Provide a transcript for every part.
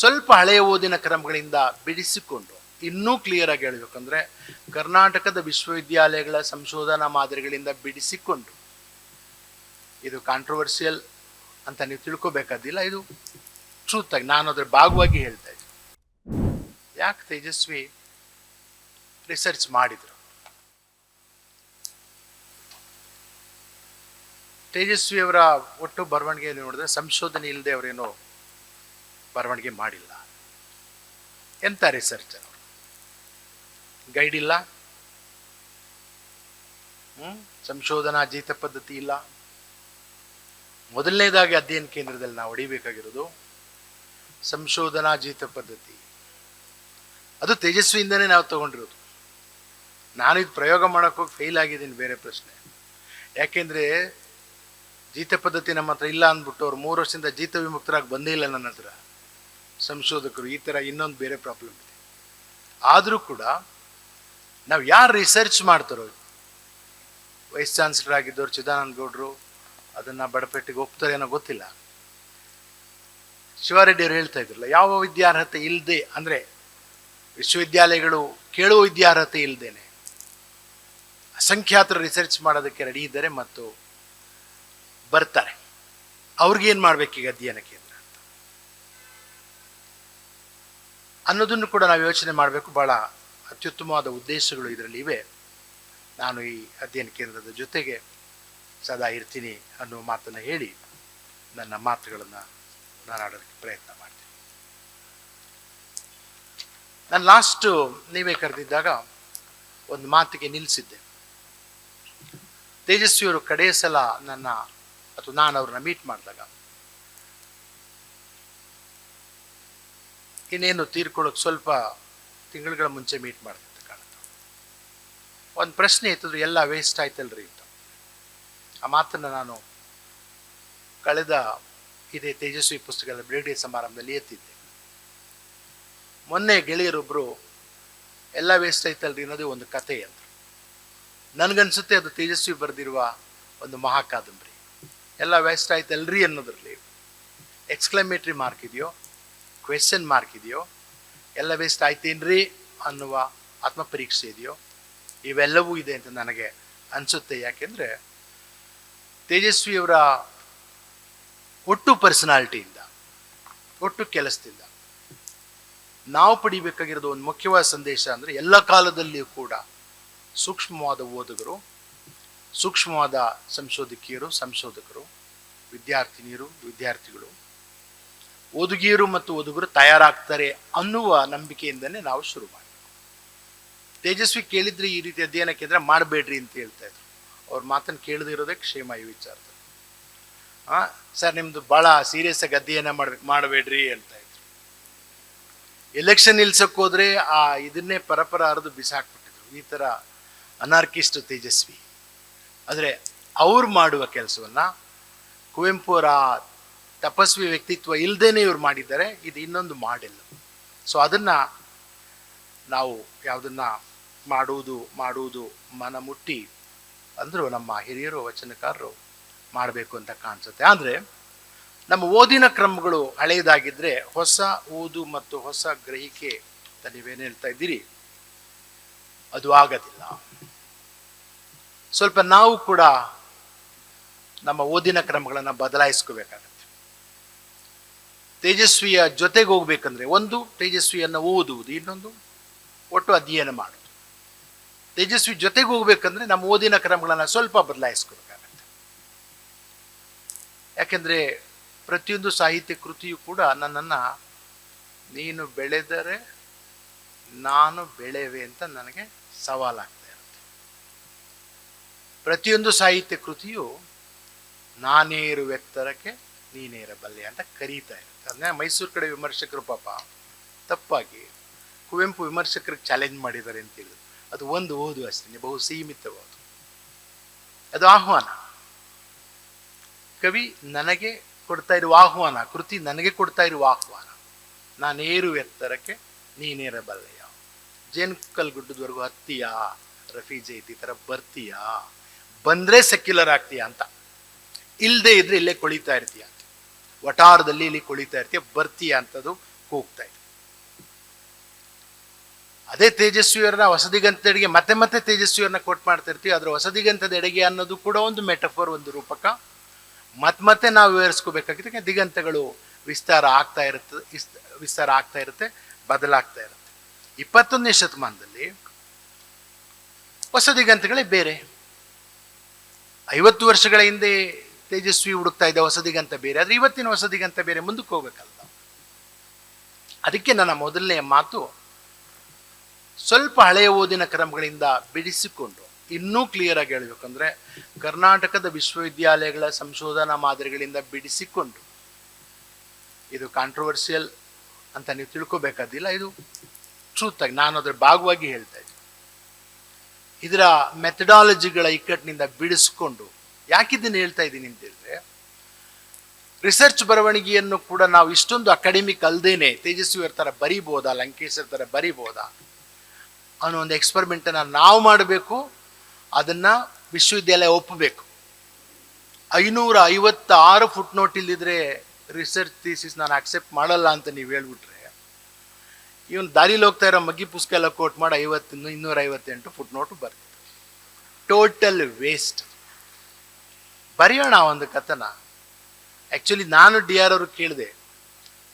ಸ್ವಲ್ಪ ಹಳೆಯ ಓದಿನ ಕ್ರಮಗಳಿಂದ ಬಿಡಿಸಿಕೊಂಡು ಇನ್ನೂ ಕ್ಲಿಯರ್ ಆಗಿ ಹೇಳಬೇಕಂದ್ರೆ ಕರ್ನಾಟಕದ ವಿಶ್ವವಿದ್ಯಾಲಯಗಳ ಸಂಶೋಧನಾ ಮಾದರಿಗಳಿಂದ ಬಿಡಿಸಿಕೊಂಡು ಇದು ಕಾಂಟ್ರವರ್ಸಿಯಲ್ ಅಂತ ನೀವು ತಿಳ್ಕೊಬೇಕಾದಿಲ್ಲ, ಇದು ಟ್ರೂತ್ ಆಗಿ ನಾನು ಅದರ ಭಾಗವಾಗಿ ಹೇಳ್ತಾ ಇದ್ದೀನಿ. ಯಾಕೆ ತೇಜಸ್ವಿ ರಿಸರ್ಚ್ ಮಾಡಿದ್ರು? ತೇಜಸ್ವಿ ಅವರ ಒಟ್ಟು ಬರವಣಿಗೆ ನೋಡಿದ್ರೆ ಸಂಶೋಧನೆ ಇಲ್ಲದೆ ಅವರೇನು ಬರವಣಿಗೆ ಮಾಡಿಲ್ಲ ಎಂತ ರಿಸರ್ಚ್ ಅವರು. ಗೈಡ್ ಇಲ್ಲ? ಸಂಶೋಧನಾ ಜೀತ ಪದ್ಧತಿ ಇಲ್ಲ. ಮೊದಲನೇದಾಗಿ ಅಧ್ಯಯನ ಕೇಂದ್ರದಲ್ಲಿ ನಾವು ಹೊಡಿಬೇಕಾಗಿರೋದು ಸಂಶೋಧನಾ ಜೀತ ಪದ್ಧತಿ. ಅದು ತೇಜಸ್ವಿಯಿಂದನೇ ನಾವು ತಗೊಂಡಿರೋದು. ನಾನು ಇದು ಪ್ರಯೋಗ ಮಾಡೋಕೆ ಹೋಗಿ ಫೇಲ್ ಆಗಿದ್ದೀನಿ, ಬೇರೆ ಪ್ರಶ್ನೆ. ಯಾಕೆಂದರೆ ಜೀತ ಪದ್ಧತಿ ನಮ್ಮ ಹತ್ರ ಇಲ್ಲ ಅಂದ್ಬಿಟ್ಟು ಅವ್ರು ಮೂರು ವರ್ಷದಿಂದ ಜೀತ ವಿಮುಕ್ತರಾಗಿ ಬಂದೇ ಇಲ್ಲ ನನ್ನ ಹತ್ರ. ಸಂಶೋಧಕರು ಈ ಥರ ಇನ್ನೊಂದು ಬೇರೆ ಪ್ರಾಬ್ಲಮ್ ಇದೆ. ಆದರೂ ಕೂಡ ನಾವು ಯಾರು ರಿಸರ್ಚ್ ಮಾಡ್ತಾರೋ ವೈಸ್ ಚಾನ್ಸಲರ್ ಆಗಿದ್ದವರು ಚಿದಾನಂದ ಗೌಡ್ರು, ಅದನ್ನ ಬಡಪೆಟ್ಟಿಗೆ ಏನೋ ಗೊತ್ತಿಲ್ಲ. ಶಿವಾರೆಡ್ಡಿ ಅವರು ಹೇಳ್ತಾ ಇದ್ರಲ್ಲ, ಯಾವ ವಿದ್ಯಾರ್ಹತೆ ಇಲ್ಲದೆ ಅಂದ್ರೆ ವಿಶ್ವವಿದ್ಯಾಲಯಗಳು ಕೇಳುವ ವಿದ್ಯಾರ್ಹತೆ ಇಲ್ಲದೇನೆ ಅಸಂಖ್ಯಾತರು ರಿಸರ್ಚ್ ಮಾಡೋದಕ್ಕೆ ರೆಡಿ ಇದ್ದಾರೆ ಮತ್ತು ಬರ್ತಾರೆ. ಅವ್ರಿಗೇನು ಮಾಡಬೇಕೀಗ ಅಧ್ಯಯನ ಅನ್ನೋದನ್ನು ಕೂಡ ನಾವು ಯೋಚನೆ ಮಾಡಬೇಕು. ಭಾಳ ಅತ್ಯುತ್ತಮವಾದ ಉದ್ದೇಶಗಳು ಇದರಲ್ಲಿ ಇವೆ. ನಾನು ಈ ಅಧ್ಯಯನ ಕೇಂದ್ರದ ಜೊತೆಗೆ ಸದಾ ಇರ್ತೀನಿ ಅನ್ನೋ ಮಾತನ್ನು ಹೇಳಿ ನನ್ನ ಮಾತುಗಳನ್ನು ನಾನು ಆಡೋದಕ್ಕೆ ಪ್ರಯತ್ನ ಮಾಡ್ತೀನಿ. ನಾನು ಲಾಸ್ಟು ನೀವೇ ಕರೆದಿದ್ದಾಗ ಒಂದು ಮಾತಿಗೆ ನಿಲ್ಲಿಸಿದ್ದೆ ತೇಜಸ್ವಿಯವರು ಕಡೆಯ ಸಲ ನನ್ನ, ಅಥವಾ ನಾನು ಅವ್ರನ್ನ ಮೀಟ್ ಮಾಡಿದಾಗ ಇನ್ನೇನು ತೀರ್ಕೊಳ್ಳೋಕೆ ಸ್ವಲ್ಪ ತಿಂಗಳುಗಳ ಮುಂಚೆ ಮೀಟ್ ಮಾಡ್ತಂತ ಕಾಣುತ್ತೆ ಒಂದು ಪ್ರಶ್ನೆ ಇತ್ತು ಎಲ್ಲ ವೇಸ್ಟ್ ಆಯ್ತಲ್ರಿ ಅಂತ. ಆ ಮಾತನ್ನು ನಾನು ಕಳೆದ ಇದೇ ತೇಜಸ್ವಿ ಪುಸ್ತಕದ ಬಿಡುಗಡೆ ಸಮಾರಂಭದಲ್ಲಿ ಎತ್ತಿದ್ದೆ. ಮೊನ್ನೆ ಗೆಳೆಯರೊಬ್ಬರು ಎಲ್ಲ ವೇಸ್ಟ್ ಆಯ್ತಲ್ರಿ ಅನ್ನೋದೇ ಒಂದು ಕತೆ ಅಂತ ನನಗನ್ಸುತ್ತೆ ಅದು ತೇಜಸ್ವಿ ಬರೆದಿರುವ ಒಂದು ಮಹಾಕಾದಂಬರಿ. ಎಲ್ಲ ವೇಸ್ಟ್ ಆಯ್ತಲ್ರಿ ಅನ್ನೋದ್ರಲ್ಲಿ ಎಕ್ಸ್ಕ್ಲಮೇಟ್ರಿ ಮಾರ್ಕ್ ಇದೆಯೋ ಕ್ವೆಶನ್ ಮಾರ್ಕ್ ಇದೆಯೋ, ಎಲ್ಲ ವೇಸ್ಟ್ ಆಯ್ತೇನ್ರಿ ಅನ್ನುವ ಆತ್ಮಪರೀಕ್ಷೆ ಇದೆಯೋ, ಇವೆಲ್ಲವೂ ಇದೆ ಅಂತ ನನಗೆ ಅನಿಸುತ್ತೆ. ಯಾಕೆಂದರೆ ತೇಜಸ್ವಿಯವರ ಒಟ್ಟು ಪರ್ಸನಾಲಿಟಿಯಿಂದ ಒಟ್ಟು ಕೆಲಸದಿಂದ ನಾವು ಪಡಿಬೇಕಾಗಿರೋದು ಒಂದು ಮುಖ್ಯವಾದ ಸಂದೇಶ ಅಂದರೆ ಎಲ್ಲ ಕಾಲದಲ್ಲಿಯೂ ಕೂಡ ಸೂಕ್ಷ್ಮವಾದ ಓದುಗರು, ಸೂಕ್ಷ್ಮವಾದ ಸಂಶೋಧಕಿಯರು, ಸಂಶೋಧಕರು, ವಿದ್ಯಾರ್ಥಿನಿಯರು, ವಿದ್ಯಾರ್ಥಿಗಳು ಓದುಗಿಯರು ಮತ್ತು ಓದುಗರು ತಯಾರಾಗ್ತಾರೆ ಅನ್ನುವ ನಂಬಿಕೆಯಿಂದನೇ ನಾವು ಶುರು ಮಾಡಿ ತೇಜಸ್ವಿ ಕೇಳಿದ್ರೆ ಈ ರೀತಿ ಅಧ್ಯಯನ ಕೇಂದ್ರ ಮಾಡಬೇಡ್ರಿ ಅಂತ ಹೇಳ್ತಾ ಇದ್ರು. ಅವ್ರ ಮಾತನ್ನು ಕೇಳದಿರೋದೇ ಕ್ಷೇಮ ಈ ವಿಚಾರದಲ್ಲಿ. ಆ, ಸರ್, ನಿಮ್ದು ಬಹಳ ಸೀರಿಯಸ್ ಆಗಿ ಅಧ್ಯಯನ ಮಾಡ್ಬೇಕು ಮಾಡಬೇಡ್ರಿ ಅಂತ ಇದ್ರು. ಎಲೆಕ್ಷನ್ ನಿಲ್ಸಕ್ ಹೋದ್ರೆ ಆ ಇದನ್ನೇ ಪರಪರ ಹರಿದು ಬಿಸಾಕ್ಬಿಟ್ಟಿದ್ರು. ಈ ತರ ಅನಾರ್ಕಿಸ್ಟ್ ತೇಜಸ್ವಿ. ಆದರೆ ಅವ್ರು ಮಾಡುವ ಕೆಲಸವನ್ನ ಕುವೆಂಪು ಅವರ ತಪಸ್ವಿ ವ್ಯಕ್ತಿತ್ವ ಇಲ್ಲದೇನೆ ಇವ್ರು ಮಾಡಿದ್ದಾರೆ, ಇದು ಇನ್ನೊಂದು ಮಾಡೆಲ್ ಸೊ ಅದನ್ನ ನಾವು ಯಾವುದನ್ನ ಮಾಡುವುದು ಮಾಡುವುದು ಮನ ಮುಟ್ಟಿ ಅಂದರೂ ನಮ್ಮ ಹಿರಿಯರು, ವಚನಕಾರರು ಮಾಡಬೇಕು ಅಂತ ಕಾಣಿಸುತ್ತೆ. ಆದರೆ, ನಮ್ಮ ಓದಿನ ಕ್ರಮಗಳು ಹಳೆಯದಾಗಿದ್ದರೆ ಹೊಸ ಓದು ಮತ್ತು ಹೊಸ ಗ್ರಹಿಕೆ ಅಂತ ಹೇಳ್ತಾ ಇದ್ದೀರಿ? ಅದು ಆಗೋದಿಲ್ಲ. ಸ್ವಲ್ಪ ನಾವು ಕೂಡ ನಮ್ಮ ಓದಿನ ಕ್ರಮಗಳನ್ನು ಬದಲಾಯಿಸ್ಕೋಬೇಕಾಗತ್ತೆ. ತೇಜಸ್ವಿಯ ಜೊತೆಗೆ ಹೋಗ್ಬೇಕಂದ್ರೆ ಒಂದು, ತೇಜಸ್ವಿಯನ್ನು ಓದುವುದು, ಇನ್ನೊಂದು ಒಟ್ಟು ಅಧ್ಯಯನ ಮಾಡುವುದು. ತೇಜಸ್ವಿ ಜೊತೆಗೆ ಹೋಗ್ಬೇಕಂದ್ರೆ ನಮ್ಮ ಓದಿನ ಕ್ರಮಗಳನ್ನು ಸ್ವಲ್ಪ ಬದಲಾಯಿಸ್ಕೋಬೇಕಾಗತ್ತೆ ಯಾಕೆಂದ್ರೆ ಪ್ರತಿಯೊಂದು ಸಾಹಿತ್ಯ ಕೃತಿಯು ಕೂಡ ನನ್ನನ್ನು, ನೀನು ಬೆಳೆದರೆ ನಾನು ಬೆಳೆವೆ ಅಂತ ನನಗೆ ಸವಾಲಾಗ್ತಾ ಇರುತ್ತೆ. ಪ್ರತಿಯೊಂದು ಸಾಹಿತ್ಯ ಕೃತಿಯು ನಾನೇ ಇರುವೆತ್ತರಕ್ಕೆ ನೀನೇ ಇರಬಲ್ಲೆ ಅಂತ ಕರೀತಾ ಇರುತ್ತೆ. ಅದನ್ನ ಮೈಸೂರು ಕಡೆ ವಿಮರ್ಶಕರು ಪಾಪ ತಪ್ಪಾಗಿ ಕುವೆಂಪು ವಿಮರ್ಶಕರಿಗೆ ಚಾಲೆಂಜ್ ಮಾಡಿದ್ದಾರೆ ಅಂತ ಹೇಳಿದ್ರು. ಅದು ಒಂದು ಓದು ಅಷ್ಟೇ ಬಹು ಸೀಮಿತವಾದ. ಅದು ಆಹ್ವಾನ. ಕವಿ ನನಗೆ ಕೊಡ್ತಾ ಇರುವ ಆಹ್ವಾನ, ಕೃತಿ ನನಗೆ ಕೊಡ್ತಾ ಇರುವ ಆಹ್ವಾನ. ನಾನೇರು ಎತ್ತರಕ್ಕೆ ನೀನೇರಬಲ್ಲೆಯ? ಜೇನುಕಲ್ ಗುಡ್ಡದವರೆಗೂ ಹತ್ತೀಯಾ? ರಫಿ ಜೈತಿ ಥರ ಬರ್ತೀಯಾ? ಬಂದ್ರೆ ಸೆಕ್ಯುಲರ್ ಆಗ್ತೀಯಾ ಅಂತ. ಇಲ್ಲದೆ ಇದ್ರೆ ಇಲ್ಲೇ ಕೊಳಿತಾ ಇರ್ತೀಯ? ವಟಾರದಲ್ಲಿ ಇಲ್ಲಿ ಕುಳಿತಾ ಇರ್ತೀಯ, ಬರ್ತೀಯ ಅಂತದ್ದು ಕೂಗ್ತಾ ಇದೆ. ಅದೇ ತೇಜಸ್ವಿಯವರನ್ನ ಹೊಸದಿಗಂತಡೆಗೆ ಮತ್ತೆ ಮತ್ತೆ ತೇಜಸ್ವಿಯವರನ್ನ ಕೊಟ್ ಮಾಡ್ತಾ ಇರ್ತೀವಿ. ಅದರ ಹೊಸದಿಗಂತದ ಎಡೆಗೆ ಅನ್ನೋದು ಕೂಡ ಒಂದು ಮೆಟಫರ್, ಒಂದು ರೂಪಕ. ಮತ್ತೆ ಮತ್ತೆ ನಾವು ವಿವರಿಸ್ಕೋಬೇಕಾಗಿದೆ ದಿಗಂತಗಳು ವಿಸ್ತಾರ ಆಗ್ತಾ ಇರುತ್ತೆ ವಿಸ್ತಾರ ಆಗ್ತಾ ಇರುತ್ತೆ, ಬದಲಾಗ್ತಾ ಇರುತ್ತೆ. ಇಪ್ಪತ್ತೊಂದನೇ ಶತಮಾನದಲ್ಲಿ ಹೊಸ ದಿಗಂತಗಳೇ ಬೇರೆ. ಐವತ್ತು ವರ್ಷಗಳ ಹಿಂದೆ ತೇಜಸ್ವಿ ಹುಡುಕ್ತಾ ಇದ್ದ ಹೊಸದಿಗಂತ ಬೇರೆ ಆದರೆ ಇವತ್ತಿನ ಹೊಸದಿಗಂತ ಬೇರೆ ಮುಂದಕ್ಕೆ ಹೋಗ್ಬೇಕಲ್ಲ. ಅದಕ್ಕೆ ನನ್ನ ಮೊದಲನೆಯ ಮಾತು, ಸ್ವಲ್ಪ ಹಳೆಯ ಓದಿನ ಕ್ರಮಗಳಿಂದ ಬಿಡಿಸಿಕೊಂಡು, ಇನ್ನೂ ಕ್ಲಿಯರ್ ಆಗಿ ಹೇಳಬೇಕಂದ್ರೆ ಕರ್ನಾಟಕದ ವಿಶ್ವವಿದ್ಯಾಲಯಗಳ ಸಂಶೋಧನಾ ಮಾದರಿಗಳಿಂದ ಬಿಡಿಸಿಕೊಂಡು, ಇದು ಕಾಂಟ್ರವರ್ಸಿಯಲ್ ಅಂತ ನೀವು ತಿಳ್ಕೊಬೇಕಾದಿಲ್ಲ, ಇದು ಟ್ರೂತ್ ಆಗಿ, ನಾನು ಅದರ ಭಾಗವಾಗಿ ಹೇಳ್ತಾ ಇದ್ದೀನಿ ಇದರ ಮೆಥಡಾಲಜಿಗಳ ಇಕ್ಕಟ್ಟಿನಿಂದ ಬಿಡಿಸ್ಕೊಂಡು ಯಾಕಿದ್ದೀನಿ ಹೇಳ್ತಾ ಇದ್ದೀನಿ ಅಂತ ಹೇಳಿದ್ರೆ ರಿಸರ್ಚ್ ಬರವಣಿಗೆಯನ್ನು ಕೂಡ ನಾವು ಇಷ್ಟೊಂದು ಅಕಾಡೆಮಿಕ್ ಅಲ್ದೇನೆ, ತೇಜಸ್ವಿಯವ್ರ ಥರ ಬರಿಬೋದಾ ಲಂಕೇಶರ್ ಥರ ಬರಿಬೋದಾ ಅನ್ನೋ ಒಂದು ಎಕ್ಸ್ಪರಿಮೆಂಟನ್ನು ನಾವು ಮಾಡಬೇಕು, ಅದನ್ನು ವಿಶ್ವವಿದ್ಯಾಲಯ ಒಪ್ಪಬೇಕು. ಐನೂರ ಐವತ್ತಾರು ಫುಟ್ ನೋಟ್ ಇಲ್ದಿದ್ರೆ ರಿಸರ್ಚ್ ಥೀಸಿಸ್ ನಾನು ಅಕ್ಸೆಪ್ಟ್ ಮಾಡಲ್ಲ ಅಂತ ನೀವು ಹೇಳ್ಬಿಟ್ರೆ, ಇವನು ದಾರಿಲಿ ಹೋಗ್ತಾ ಇರೋ ಮಗ್ಗಿ ಪುಸ್ತಕ ಎಲ್ಲ ಕೋಟ್ ಮಾಡಿ, ಐವತ್ತು, ಇನ್ನೂರ ಐವತ್ತೆಂಟು ಫುಟ್ ನೋಟು ಬರ್ತದೆ. ಟೋಟಲ್ ವೇಸ್ಟ್ ಬರೆಯೋಣ ಒಂದು ಕಥನ. ಆ್ಯಕ್ಚುಲಿ ನಾನು ಡಿ ಆರ್ ಅವರು ಕೇಳಿದೆ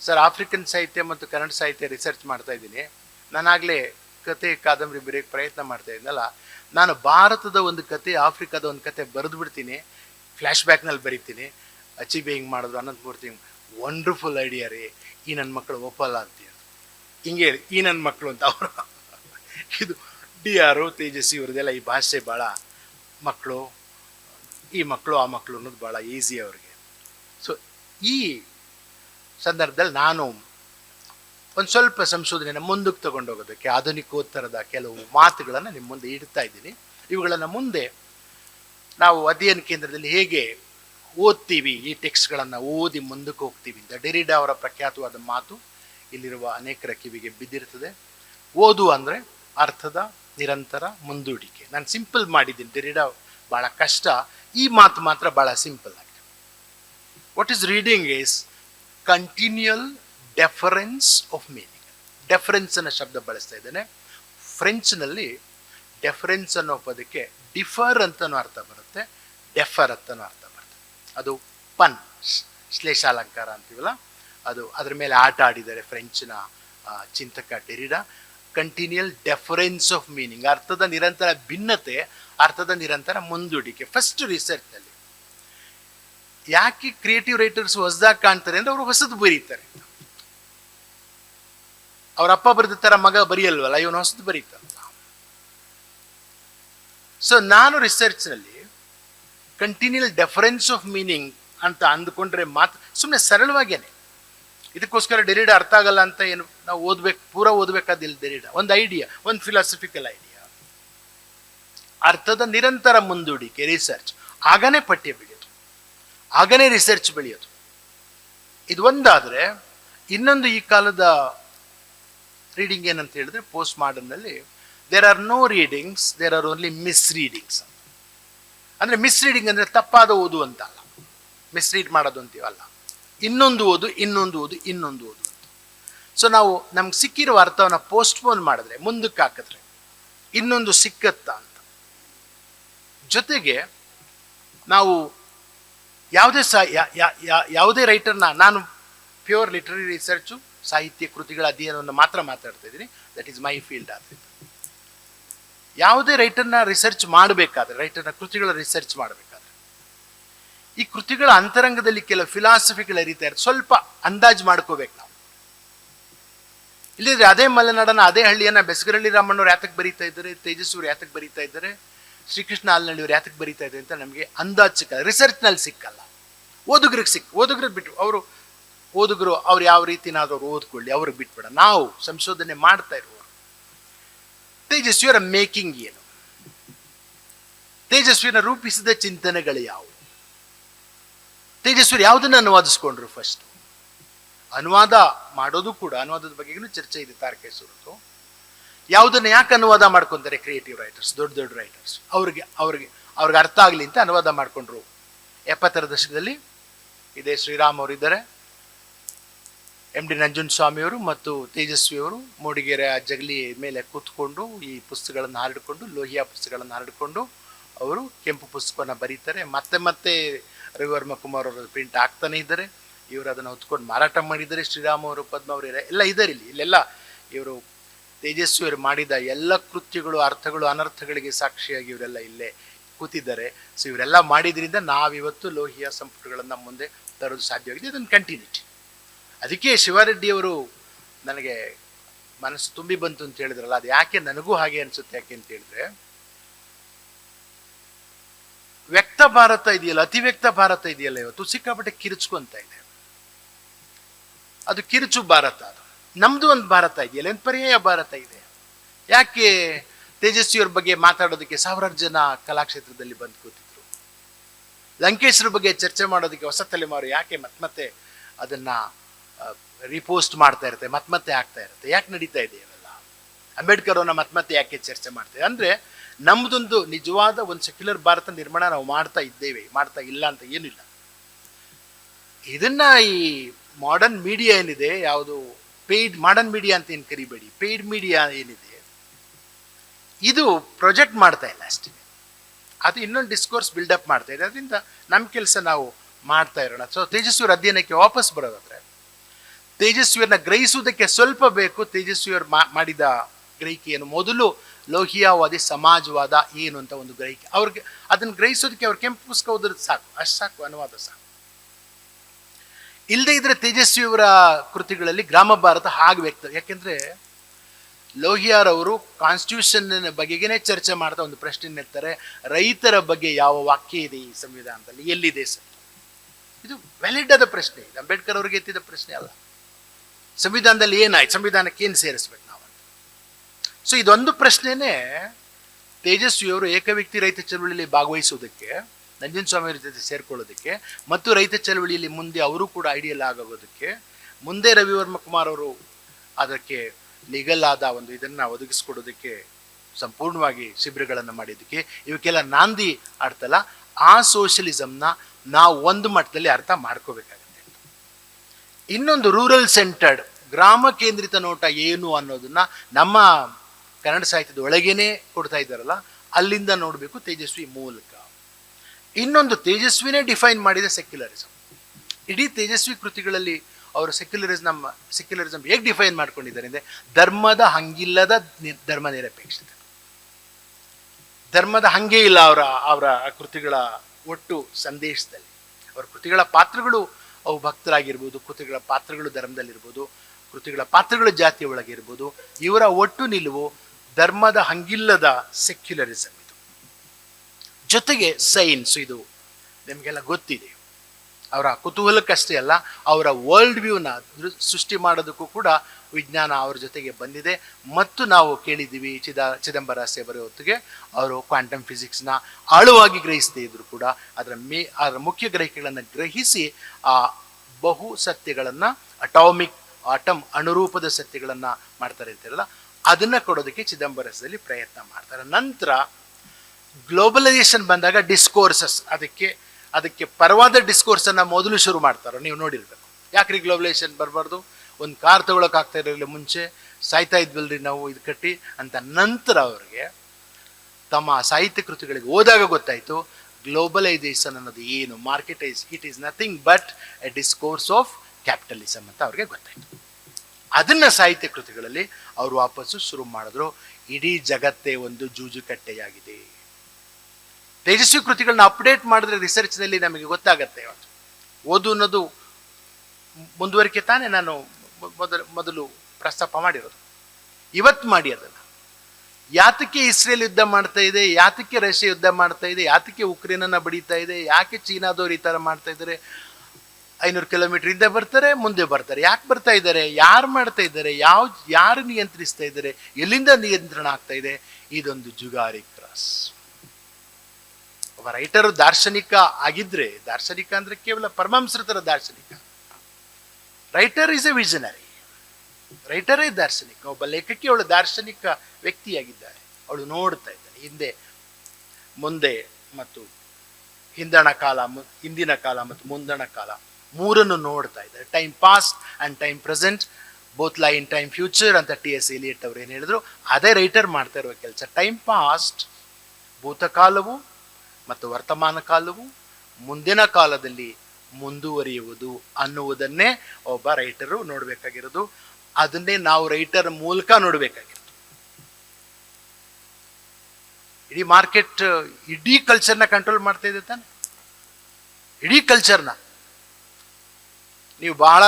ಸರ್ ಆಫ್ರಿಕನ್ ಸಾಹಿತ್ಯ ಮತ್ತು ಕನ್ನಡ ಸಾಹಿತ್ಯ ರಿಸರ್ಚ್ ಮಾಡ್ತಾ ಇದ್ದೀನಿ. ನಾನಾಗಲೇ ಕತೆ ಕಾದಂಬರಿ ಬರೆಯೋಕ್ಕೆ ಪ್ರಯತ್ನ ಮಾಡ್ತಾ ಇದ್ನಲ್ಲ. ನಾನು ಭಾರತದ ಒಂದು ಕತೆ ಆಫ್ರಿಕಾದ ಒಂದು ಕತೆ ಬರೆದು ಬಿಡ್ತೀನಿ. ಫ್ಲ್ಯಾಶ್ ಬ್ಯಾಕ್ನಲ್ಲಿ ಬರೀತೀನಿ. ಅಚೀವ್ ಹಿಂಗೆ ಮಾಡಿದ್ರು ಅನಂತಮೂರ್ತಿ ವಂಡರ್ಫುಲ್ ಐಡಿಯಾ ರೀ. ಈ ನನ್ನ ಮಕ್ಕಳು ಒಪ್ಪಲ್ಲ ಅಂತ ಹೇಳಿ ಹಿಂಗೆ ಈ ನನ್ನ ಮಕ್ಕಳು ಅಂತ ಅವರು. ಇದು ಡಿ ಆರು ತೇಜಸ್ವಿ ಇವ್ರದ್ದೆಲ್ಲ ಈ ಭಾಷೆ ಭಾಳ ಮಕ್ಕಳು ಈ ಮಕ್ಕಳು, ಆ ಮಕ್ಕಳು ಅನ್ನೋದು ಭಾಳ ಈಸಿ ಅವ್ರಿಗೆ. ಸೊ ಈ ಸಂದರ್ಭದಲ್ಲಿ ನಾನು ಒಂದು ಸ್ವಲ್ಪ ಸಂಶೋಧನೆಯನ್ನು ಮುಂದಕ್ಕೆ ತಗೊಂಡೋಗೋದಕ್ಕೆ, ಆಧುನಿಕೋತ್ತರದ ಕೆಲವು ಮಾತುಗಳನ್ನು ನಿಮ್ಮ ಮುಂದೆ ಇಡ್ತಾ ಇದ್ದೀನಿ. ಇವುಗಳನ್ನು ಮುಂದೆ ನಾವು ಅಧ್ಯಯನ ಕೇಂದ್ರದಲ್ಲಿ ಹೇಗೆ ಓದ್ತೀವಿ, ಈ ಟೆಕ್ಸ್ಟ್ಗಳನ್ನು ಓದಿ ಮುಂದಕ್ಕೆ ಹೋಗ್ತೀವಿ ಅಂತ ಡೆರಿಡಾ ಅವರ ಪ್ರಖ್ಯಾತವಾದ ಮಾತು ಇಲ್ಲಿರುವ ಅನೇಕರ ಕಿವಿಗೆ ಬಿದ್ದಿರ್ತದೆ ಓದು ಅಂದರೆ ಅರ್ಥದ ನಿರಂತರ ಮುಂದೂಡಿಕೆ. ನಾನು ಸಿಂಪಲ್ ಮಾಡಿದ್ದೀನಿ. ಡೆರಿಡಾ ಭಾಳ ಕಷ್ಟ. ಈ ಮಾತು ಮಾತ್ರ ಭಾಳ ಸಿಂಪಲ್ ಆಗಿದೆ what is reading is continual difference of meaning difference ಅನ್ನೋ ಶಬ್ದ ಬಳಸ್ತಾ ಇದ್ದೇನೆ. ಫ್ರೆಂಚ್ನಲ್ಲಿ ಡೆಫರೆನ್ಸ್ ಅನ್ನೋ ಪದಕ್ಕೆ ಡಿಫರ್ ಅಂತನೂ ಅರ್ಥ ಬರುತ್ತೆ ಡೆಫರ್ ಅಂತನೂ ಅರ್ಥ ಬರುತ್ತೆ. ಅದು ಪನ್, ಶ್ಲೇಷಾಲಂಕಾರ ಅಂತೀವಲ್ಲ, ಅದು ಅದ್ರ ಮೇಲೆ ಆಟ ಆಡಿದ್ದಾರೆ ಫ್ರೆಂಚ್ನ ಚಿಂತಕ Derrida. Continual difference of meaning ಅರ್ಥದ ನಿರಂತರ ಭಿನ್ನತೆ, ಅರ್ಥದ ನಿರಂತರ ಮುಂದೂಡಿಕೆ. ಫಸ್ಟ್ ರಿಸರ್ಚಲ್ಲಿ ಯಾಕೆ ಕ್ರಿಯೇಟಿವ್ ರೈಟರ್ಸ್ ಹೊಸದಾಗಿ ಕಾಣ್ತಾರೆ ಅಂದರೆ ಅವರು ಹೊಸದು ಬರೀತಾರೆ. ಅವ್ರ ಅಪ್ಪ ಬರೆದ ತರ ಮಗ ಬರೆಯಲ್ವಲ್ಲ, ಇವನು ಹೊಸದು ಬರೀತಾರ ಸೊ ನಾನು ರಿಸರ್ಚ್ನಲ್ಲಿ ಕಂಟಿನ್ಯೂಯಲ್ ಡೆಫರೆನ್ಸ್ ಆಫ್ ಮೀನಿಂಗ್ ಅಂತ ಅಂದ್ಕೊಂಡ್ರೆ ಮಾತ್ರ ಸುಮ್ಮನೆ ಸರಳವಾಗೇನೆ ಇದಕ್ಕೋಸ್ಕರ ಡೆರಿಡ ಅರ್ಥ ಆಗಲ್ಲ ಅಂತ ಏನು ನಾವು ಓದ್ಬೇಕು, ಪೂರ ಓದ್ಬೇಕಾದಿಲ್ಲ ಡೆರಿಡ. ಒಂದು ಐಡಿಯಾ ಒಂದು ಫಿಲಾಸಫಿಕಲ್ ಐಡಿಯಾ ಅರ್ಥದ ನಿರಂತರ ಮುಂದೂಡಿಕೆ ರಿಸರ್ಚ್ ಆಗನೇ ಪಠ್ಯ ಬೆಳೆಯೋದು. ಆಗನೇ ರಿಸರ್ಚ್ ಬೆಳೆಯೋದು. ಇದು ಒಂದಾದರೆ, ಇನ್ನೊಂದು ಈ ಕಾಲದ ರೀಡಿಂಗ್ ಏನಂತ ಹೇಳಿದ್ರೆ post ಮಾಡರ್ನಲ್ಲಿ there are no readings there are only misreadings ಅಂದರೆ ಮಿಸ್ ರೀಡಿಂಗ್ ಅಂದರೆ ತಪ್ಪಾದ ಓದು ಅಂತ ಅಲ್ಲ. ಮಿಸ್ ರೀಡ್ ಮಾಡೋದು ಅಂತೀವಲ್ಲ. ಇನ್ನೊಂದು ಓದು ಇನ್ನೊಂದು ಓದು ಇನ್ನೊಂದು ಓದು. ಸೊ ನಾವು ನಮ್ಗೆ ಸಿಕ್ಕಿರುವ ಅರ್ಥವನ್ನು ಪೋಸ್ಟ್ಪೋನ್ ಮಾಡಿದ್ರೆ, ಮುಂದಕ್ಕೆ ಹಾಕಿದ್ರೆ ಇನ್ನೊಂದು ಸಿಕ್ಕತ್ತಾ ಅಂತ. ಜೊತೆಗೆ ನಾವು ಯಾವುದೇ ಸಾ ಯಾವುದೇ ರೈಟರ್ನ ನಾನು ಪ್ಯೂರ್ ಲಿಟರರಿ ರಿಸರ್ಚು ಸಾಹಿತ್ಯ ಕೃತಿಗಳ ಅಧ್ಯಯನವನ್ನು ಮಾತ್ರ ಮಾತಾಡ್ತಾ ಇದ್ದೀನಿ. ದಟ್ ಈಸ್ ಮೈ ಫೀಲ್ಡ್ ಆದ್ದರಿಂದ ಯಾವುದೇ ರೈಟರ್ನ ರಿಸರ್ಚ್ ಮಾಡಬೇಕಾದ್ರೆ ರೈಟರ್ನ ಕೃತಿಗಳ ರಿಸರ್ಚ್ ಮಾಡಬೇಕಾದ್ರೆ ಈ ಕೃತಿಗಳ ಅಂತರಂಗದಲ್ಲಿ ಕೆಲವು ಫಿಲಾಸಫಿಗಳ ಇರುತ್ತೆ ಸ್ವಲ್ಪ ಅಂದಾಜು ಮಾಡ್ಕೋಬೇಕು ನಾವು. ಇಲ್ಲದಿದ್ರೆ ಅದೇ ಮಲೆನಾಡನ ಅದೇ ಹಳ್ಳಿಯನ್ನ ಬೆಸಗರಳ್ಳಿ ರಾಮಣ್ಣವ್ರು ಯಾತಕ್ಕೆ ಬರೀತಾ ಇದ್ದಾರೆ ತೇಜಸ್ವಿಯವ್ರು ಯಾತಕ್ಕೆ ಬರೀತಾ ಇದ್ದಾರೆ, ಶ್ರೀಕೃಷ್ಣ ಆಲ್ನಳ್ಳಿಯವ್ರು ಯಾತಕ್ಕೆ ಬರೀತಾ ಇದ್ದಾರೆ ಅಂತ ನಮಗೆ ಅಂದಾಜು ಸಿಕ್ಕಲ್ಲ. ರಿಸರ್ಚ್ನಲ್ಲಿ ಸಿಕ್ಕಲ್ಲ. ಓದುಗ್ರಿಗೆ ಸಿಕ್ ಓದುಗರಿಗೆ ಬಿಟ್ಟು ಅವರು ಓದುಗರು ಅವ್ರು ಯಾವ ರೀತಿನಾದ್ರೂ ಓದ್ಕೊಳ್ಳಿ, ಅವ್ರಿಗೆ ಬಿಟ್ಬಿಡ. ನಾವು ಸಂಶೋಧನೆ ಮಾಡ್ತಾ ಇರುವವರು ತೇಜಸ್ವಿಯರ ಮೇಕಿಂಗ್ ಏನು? ತೇಜಸ್ವಿನ ರೂಪಿಸಿದ ಚಿಂತನೆಗಳು ಯಾವುವು ತೇಜಸ್ವಿ ಯಾವುದನ್ನು ಅನುವಾದಿಸ್ಕೊಂಡ್ರು ಫಸ್ಟ್ ಅನುವಾದ ಮಾಡೋದು ಕೂಡ, ಅನುವಾದದ ಬಗ್ಗೆನೂ ಚರ್ಚೆ ಇದೆ ತಾರಕೇಶ್ವರದ್ದು. ಯಾವುದನ್ನು ಯಾಕೆ ಅನುವಾದ ಮಾಡ್ಕೊತಾರೆ ಕ್ರಿಯೇಟಿವ್ ರೈಟರ್ಸ್ ದೊಡ್ಡ ದೊಡ್ಡ ರೈಟರ್ಸ್ ಅವ್ರಿಗೆ ಅವ್ರಿಗೆ ಅವ್ರಿಗೆ ಅರ್ಥ ಆಗಲಿ ಅಂತ ಅನುವಾದ ಮಾಡಿಕೊಂಡ್ರು. ಎಪ್ಪತ್ತರ ದಶಕದಲ್ಲಿ ಇದೇ ಶ್ರೀರಾಮ್ ಅವರಿದ್ದಾರೆ. ಎಂ ಡಿ ನಂಜುಂಡಸ್ವಾಮಿಯವರು ಮತ್ತು ತೇಜಸ್ವಿಯವರು ಮೂಡಿಗೆರೆ ಜಗಲಿ ಮೇಲೆ ಕೂತ್ಕೊಂಡು ಈ ಪುಸ್ತಕಗಳನ್ನು ಹರಡಿಕೊಂಡು, ಲೋಹಿಯಾ ಪುಸ್ತಕಗಳನ್ನು ಹರಡಿಕೊಂಡು ಅವರು ಕೆಂಪು ಪುಸ್ತಕವನ್ನು ಬರೀತಾರೆ. ಮತ್ತೆ ಮತ್ತೆ ರವಿವರ್ಮ ಕುಮಾರ್ ಅವರು ಪ್ರಿಂಟ್ ಆಗ್ತಾನೆ ಇದ್ದಾರೆ. ಇವರು ಅದನ್ನು ಹೊತ್ಕೊಂಡು ಮಾರಾಟ ಮಾಡಿದ್ದಾರೆ. ಶ್ರೀರಾಮ ಅವರು ಪದ್ಮ ಅವರು ಎಲ್ಲ ಇದ್ದಾರೆ ಇಲ್ಲಿ. ಇಲ್ಲೆಲ್ಲ ಇವರು ತೇಜಸ್ವಿಯವರು ಮಾಡಿದ ಎಲ್ಲ ಕೃತ್ಯಗಳು, ಅರ್ಥಗಳು, ಅನರ್ಥಗಳಿಗೆ ಸಾಕ್ಷಿಯಾಗಿ ಇವರೆಲ್ಲ ಇಲ್ಲೇ ಕೂತಿದ್ದಾರೆ. ಸೊ ಇವರೆಲ್ಲ ಮಾಡಿದ್ರಿಂದ ನಾವಿವತ್ತು ಲೋಹಿಯ ಸಂಪುಟಗಳನ್ನು ಮುಂದೆ ತರೋದು ಸಾಧ್ಯವಾಗಿದೆ. ಇದೊಂದು ಕಂಟಿನ್ಯೂಟಿ ಅದಕ್ಕೆ ಶಿವಾರೆಡ್ಡಿಯವರು ನನಗೆ ಮನಸ್ಸು ತುಂಬಿ ಬಂತು ಅಂತ ಹೇಳಿದ್ರಲ್ಲ ಅದು ಯಾಕೆ ನನಗೂ ಹಾಗೆ ಅನಿಸುತ್ತೆ ಯಾಕೆ ಅಂತ ಹೇಳಿದ್ರೆ ವ್ಯಕ್ತ ಭಾರತ ಇದೆಯಲ್ಲ, ಅತಿ ವ್ಯಕ್ತ ಭಾರತ ಇದೆಯಲ್ಲ ಇವತ್ತು? ಸಿಕ್ಕಾಪಟ್ಟೆ ಕಿರುಚ್ಕೊಂತ ಇದೆ. ಅದು ಕಿರುಚು ಭಾರತ ಅದು. ನಮ್ದು ಒಂದು ಭಾರತ ಇದೆಯಲ್ಲ ಎಂತ ಪರ್ಯಾಯ ಭಾರತ ಇದೆ. ಯಾಕೆ ತೇಜಸ್ವಿಯವ್ರ ಬಗ್ಗೆ ಮಾತಾಡೋದಕ್ಕೆ ಸಾವಿರಾರು ಜನ ಕಲಾಕ್ಷೇತ್ರದಲ್ಲಿ ಬಂದು ಕೂತಿದ್ರು. ಲಂಕೇಶ್ವರ ಬಗ್ಗೆ ಚರ್ಚೆ ಮಾಡೋದಕ್ಕೆ ಹೊಸ ತಲೆಮಾರು ಯಾಕೆ ಮತ್ತೆ ಅದನ್ನ ರಿಪೋಸ್ಟ್ ಮಾಡ್ತಾ ಇರುತ್ತೆ ಮತ್ತೆ ಮತ್ತೆ ಆಗ್ತಾ ಇರುತ್ತೆ? ಯಾಕೆ ನಡೀತಾ ಇದೆ ಇವೆಲ್ಲ? ಅಂಬೇಡ್ಕರ್ ಅವ್ರನ್ನ ಮತ್ತೆ ಯಾಕೆ ಚರ್ಚೆ ಮಾಡ್ತೇವೆ ಅಂದ್ರೆ ನಮ್ದೊಂದು ನಿಜವಾದ ಒಂದು ಸೆಕ್ಯುಲರ್ ಭಾರತ ನಿರ್ಮಾಣ ನಾವು ಮಾಡ್ತಾ ಇದ್ದೇವೆ, ಮಾಡ್ತಾ ಇಲ್ಲ ಅಂತ ಏನಿಲ್ಲ. ಇದನ್ನ ಈ ಮಾಡರ್ನ್ ಮೀಡಿಯಾ ಏನಿದೆ, ಯಾವುದು ಪೇಯ್ಡ್ ಮಾಡರ್ನ್ ಮೀಡಿಯಾ ಅಂತ ಏನು ಕರಿಬೇಡಿ ಪೇಯ್ಡ್ ಮೀಡಿಯಾ ಏನಿದೆ, ಇದು ಪ್ರೊಜೆಕ್ಟ್ ಮಾಡ್ತಾ ಇಲ್ಲ ಅಷ್ಟೇ. ಅದು ಇನ್ನೊಂದು ಡಿಸ್ಕೋರ್ಸ್ ಬಿಲ್ಡಪ್ ಮಾಡ್ತಾ ಇದೆ. ಅದರಿಂದ ನಮ್ಮ ಕೆಲಸ ನಾವು ಮಾಡ್ತಾ ಇರೋಣ. ಸೊ ತೇಜಸ್ವಿಯವ್ರ ಅಧ್ಯಯನಕ್ಕೆ ವಾಪಸ್ ಬರೋದಾದ್ರೆ ತೇಜಸ್ವಿಯರನ್ನ ಗ್ರಹಿಸುವುದಕ್ಕೆ ಸ್ವಲ್ಪ ಬೇಕು. ತೇಜಸ್ವಿಯವರು ಮಾಡಿದ ಗ್ರಹಿಕೆಯನ್ನು ಮೊದಲು ಲೋಹಿಯಾವಾದಿ ಸಮಾಜವಾದ ಏನು ಅಂತ ಒಂದು ಗ್ರಹಿಕೆ. ಅವ್ರಿಗೆ ಅದನ್ನು ಗ್ರಹಿಸೋದಕ್ಕೆ ಅವ್ರು ಕೆಂಪು ಪುಸ್ತಕ ಓದೋದು ಸಾಕು. ಅಷ್ಟು ಸಾಕು, ಅನುವಾದ ಸಾಕು. ಇಲ್ಲದೇ ಇದ್ರೆ ತೇಜಸ್ವಿಯವರ ಕೃತಿಗಳಲ್ಲಿ ಗ್ರಾಮ ಭಾರತ ಹಾಗೆ ವ್ಯಕ್ತ ಯಾಕೆಂದ್ರೆ ಲೋಹಿಯಾರವರು ಕಾನ್ಸ್ಟಿಟ್ಯೂಷನ್ ಬಗೆಗೇನೆ ಚರ್ಚೆ ಮಾಡ್ತಾ ಒಂದು ಪ್ರಶ್ನೆ ನಿರ್ತಾರೆ ರೈತರ ಬಗ್ಗೆ ಯಾವ ವಾಕ್ಯ ಇದೆ ಈ ಸಂವಿಧಾನದಲ್ಲಿ? ಎಲ್ಲಿದೆ ಸರ್? ಇದು ವ್ಯಾಲಿಡ್ ಆದ ಪ್ರಶ್ನೆ. ಅಂಬೇಡ್ಕರ್ ಅವರಿಗೆ ಎತ್ತಿದ ಪ್ರಶ್ನೆ ಅಲ್ಲ. ಸಂವಿಧಾನದಲ್ಲಿ ಏನಾಯ್ತು? ಸಂವಿಧಾನಕ್ಕೆ ಏನು ಸೇರಿಸ್ಬೇಕು? ಸೊ ಇದೊಂದು ಪ್ರಶ್ನೆನೇ ತೇಜಸ್ವಿಯವರು ಏಕವ್ಯಕ್ತಿ ರೈತ ಚಳವಳಿಯಲ್ಲಿ ಭಾಗವಹಿಸುವುದಕ್ಕೆ ನಂಜನ್ ಸ್ವಾಮಿ ಜೊತೆ ಸೇರ್ಕೊಳ್ಳೋದಕ್ಕೆ, ಮತ್ತು ರೈತ ಚಳವಳಿಯಲ್ಲಿ ಮುಂದೆ ಅವರು ಕೂಡ ಐಡಿಯಲ್ ಆಗೋದಕ್ಕೆ, ಮುಂದೆ ರವಿವರ್ಮ ಕುಮಾರ್ ಅವರು ಅದಕ್ಕೆ ಲೀಗಲ್ ಆದ ಒಂದು ಇದನ್ನ ಒದಗಿಸ್ಕೊಡೋದಕ್ಕೆ ಸಂಪೂರ್ಣವಾಗಿ ಶಿಬಿರಗಳನ್ನು ಮಾಡಿದ್ದಕ್ಕೆ, ಇವಕ್ಕೆಲ್ಲ ನಾಂದಿ ಆಡ್ತಲ್ಲ, ಆ ಸೋಷಲಿಸಮ್ನ ನಾವು ಒಂದು ಮಟ್ಟದಲ್ಲಿ ಅರ್ಥ ಮಾಡ್ಕೋಬೇಕಾಗುತ್ತೆ. ಇನ್ನೊಂದು ರೂರಲ್ ಸೆಂಟರ್ಡ್ ಗ್ರಾಮ ಕೇಂದ್ರಿತ ನೋಟ ಏನು ಅನ್ನೋದನ್ನ ನಮ್ಮ ಕನ್ನಡ ಸಾಹಿತ್ಯದ ಒಳಗೇನೆ ಕೊಡ್ತಾ ಇದ್ದಾರಲ್ಲ, ಅಲ್ಲಿಂದ ನೋಡಬೇಕು ತೇಜಸ್ವಿ ಮೂಲಕ. ಇನ್ನೊಂದು ತೇಜಸ್ವಿನೇ ಡಿಫೈನ್ ಮಾಡಿದೆ ಸೆಕ್ಯುಲರಿಸಂ ಇಡೀ ತೇಜಸ್ವಿ ಕೃತಿಗಳಲ್ಲಿ ಅವರು ಸೆಕ್ಯುಲರಿಸಮ್ ಸೆಕ್ಯುಲರಿಸಂ ಹೇಗೆ ಡಿಫೈನ್ ಮಾಡ್ಕೊಂಡಿದ್ದಾರೆ ಅಂದರೆ, ಧರ್ಮದ ಹಂಗಿಲ್ಲದ ಧರ್ಮ ನಿರಪೇಕ್ಷತೆ. ಧರ್ಮದ ಹಂಗೆ ಇಲ್ಲ ಅವರ ಅವರ ಕೃತಿಗಳ ಒಟ್ಟು ಸಂದೇಶದಲ್ಲಿ. ಅವರ ಕೃತಿಗಳ ಪಾತ್ರಗಳು ಅವು ಭಕ್ತರಾಗಿರ್ಬೋದು, ಕೃತಿಗಳ ಪಾತ್ರಗಳು ಧರ್ಮದಲ್ಲಿರ್ಬೋದು, ಕೃತಿಗಳ ಪಾತ್ರಗಳು ಜಾತಿಯ ಒಳಗಿರ್ಬೋದು ಇವರ ಒಟ್ಟು ನಿಲುವು ಧರ್ಮದ ಹಂಗಿಲ್ಲದ ಸೆಕ್ಯುಲರಿಸಮ್ ಇದು. ಜೊತೆಗೆ ಸೈನ್ಸ್ ಇದು ನಿಮಗೆಲ್ಲ ಗೊತ್ತಿದೆ. ಅವರ ಕುತೂಹಲಕ್ಕಷ್ಟೇ ಅಲ್ಲ, ಅವರ ವರ್ಲ್ಡ್ ವ್ಯೂನ ಸೃಷ್ಟಿ ಮಾಡೋದಕ್ಕೂ ಕೂಡ ವಿಜ್ಞಾನ ಅವ್ರ ಜೊತೆಗೆ ಬಂದಿದೆ. ಮತ್ತು ನಾವು ಕೇಳಿದ್ದೀವಿ ಚಿದ, ಚಿದಂಬರ ಸೇವರ ಹೊತ್ತಿಗೆ, ಅವರು ಕ್ವಾಂಟಮ್ ಫಿಸಿಕ್ಸ್ನ ಆಳವಾಗಿ ಗ್ರಹಿಸದೇ ಇದ್ರು ಕೂಡ, ಅದರ ಮೇ, ಅದರ ಮುಖ್ಯ ಗ್ರಹಿಕೆಗಳನ್ನು ಗ್ರಹಿಸಿ, ಆ ಬಹು ಸತ್ಯಗಳನ್ನು ಅಟಾಮಿಕ್ ಆಟಮ್ ಅನುರೂಪದ ಸತ್ಯಗಳನ್ನು ಮಾಡ್ತಾರೆ ಅಂತಾರಲ್ಲ ಅದನ್ನ ಕೊಡೋದಕ್ಕೆ ಚಿದಂಬರಸದಲ್ಲಿ ಪ್ರಯತ್ನ ಮಾಡ್ತಾರೆ. ನಂತರ ಗ್ಲೋಬಲೈಸೇಷನ್ ಬಂದಾಗ ಡಿಸ್ಕೋರ್ಸಸ್, ಅದಕ್ಕೆ ಅದಕ್ಕೆ ಪರವಾದ ಡಿಸ್ಕೋರ್ಸನ್ನು ಮೊದಲು ಶುರು ಮಾಡ್ತಾರೆ, ನೀವು ನೋಡಿರಬೇಕು. ಯಾಕ್ರಿ ಗ್ಲೋಬಲೈಸೇಷನ್ ಬರಬಾರ್ದು? ಒಂದು ಕಾರ್ ತೊಗೊಳಕ್ಕಾಗ್ತಾ ಇರಲಿಲ್ಲ ಮುಂಚೆ ಸಾಯ್ತಾ ಇದ್ವಲ್ರಿ ನಾವು ಇದು ಕಟ್ಟಿ ಅಂತ ನಂತರ ಅವ್ರಿಗೆ ತಮ್ಮ ಸಾಹಿತ್ಯ ಕೃತಿಗಳಿಗೆ ಹೋದಾಗ ಗೊತ್ತಾಯಿತು, ಗ್ಲೋಬಲೈಸೇಷನ್ ಅನ್ನೋದು ಏನು? Marketise it is nothing but a discourse of capitalism ಅಂತ ಅವ್ರಿಗೆ ಗೊತ್ತಾಯ್ತು. ಅದನ್ನ ಸಾಹಿತ್ಯ ಕೃತಿಗಳಲ್ಲಿ ಅವರು ವಾಪಸ್ಸು ಶುರು ಮಾಡಿದ್ರು. ಇಡೀ ಜಗತ್ತೇ ಒಂದು ಜೂಜು ಕಟ್ಟೆಯಾಗಿದೆ ತೇಜಸ್ವಿ ಕೃತಿಗಳನ್ನ ಅಪ್ಡೇಟ್ ಮಾಡಿದ್ರೆ ರಿಸರ್ಚ್ನಲ್ಲಿ ನಮಗೆ ಗೊತ್ತಾಗತ್ತೆ ಓದು ಅನ್ನೋದು ಮುಂದುವರಿಕೆ ತಾನೇ ನಾನು ಮೊದಲು ಮೊದಲು ಪ್ರಸ್ತಾಪ ಮಾಡಿರೋದು. ಇವತ್ತು ಮಾಡಿ ಅದನ್ನು. ಯಾತಕ್ಕೆ ಇಸ್ರೇಲ್ ಯುದ್ಧ ಮಾಡ್ತಾ ಇದೆ, ಯಾತಕ್ಕೆ ರಷ್ಯಾ ಯುದ್ಧ ಮಾಡ್ತಾ ಇದೆ, ಯಾತಕ್ಕೆ ಉಕ್ರೇನನ್ನ ಬಡಿತಾ ಇದೆ, ಯಾಕೆ ಚೀನಾದವ್ರು ಈ ಥರ ಮಾಡ್ತಾ ಇದ್ದಾರೆ ಐನೂರು ಕಿಲೋಮೀಟರ್ ಹಿಂದೆ ಬರ್ತಾರೆ, ಮುಂದೆ ಬರ್ತಾರೆ. ಯಾಕೆ ಬರ್ತಾ ಇದ್ದಾರೆ? ಯಾರು ಮಾಡ್ತಾ ಇದ್ದಾರೆ? ಯಾವ, ಯಾರು ನಿಯಂತ್ರಿಸ್ತಾ ಇದ್ದಾರೆ? ಎಲ್ಲಿಂದ ನಿಯಂತ್ರಣ ಆಗ್ತಾ ಇದೆ? ಇದೊಂದು ಜುಗಾರಿ ಕ್ರಾಸ್. ಒಬ್ಬ ರೈಟರು ದಾರ್ಶನಿಕ ಆಗಿದ್ರೆ, ದಾರ್ಶನಿಕ ಅಂದ್ರೆ ಕೇವಲ ಪರಮಾಂಸರ ದಾರ್ಶನಿಕ. ರೈಟರ್ ಇಸ್ ಎ ವಿಜನರಿ ರೈಟರೇ ದಾರ್ಶನಿಕ. ಒಬ್ಬ ಲೇಖಕಿ, ಅವಳು ದಾರ್ಶನಿಕ ವ್ಯಕ್ತಿಯಾಗಿದ್ದಾಳೆ ಅವಳು ನೋಡ್ತಾ ಇದ್ದಾಳೆ. ಹಿಂದೆ, ಮುಂದೆ ಮತ್ತು ಹಿಂದಣ ಕಾಲ ಹಿಂದಿನ ಕಾಲ ಮತ್ತು ಮುಂದಣ ಕಾಲ. ಮೂರನ್ನು ನೋಡ್ತಾ ಇದ್ದಾರೆ. Time past and time present both lie in time future ಅಂತ ಟಿ ಎಸ್ ಎಲಿಯಟ್ ಅವ್ರು ಏನು ಹೇಳಿದ್ರು? ಅದೇ ರೈಟರ್ ಮಾಡ್ತಾ ಇರುವ ಕೆಲಸ. ಟೈಮ್ ಪಾಸ್ಟ್ ಭೂತಕಾಲವು ಮತ್ತು ವರ್ತಮಾನ ಕಾಲವು ಮುಂದಿನ ಕಾಲದಲ್ಲಿ ಮುಂದುವರಿಯುವುದು ಅನ್ನುವುದನ್ನೇ ಒಬ್ಬ ರೈಟರು ನೋಡಬೇಕಾಗಿರೋದು. ಅದನ್ನೇ ನಾವು ರೈಟರ್ ಮೂಲಕ ನೋಡಬೇಕಾಗಿರೋದು. ಇಡೀ ಮಾರ್ಕೆಟ್ ಇಡೀ ಕಲ್ಚರ್ನ ಕಂಟ್ರೋಲ್ ಮಾಡ್ತಾ ಇದೆ ತಾನೆ. ಇಡೀ ಕಲ್ಚರ್ನ ನೀವು ಬಹಳ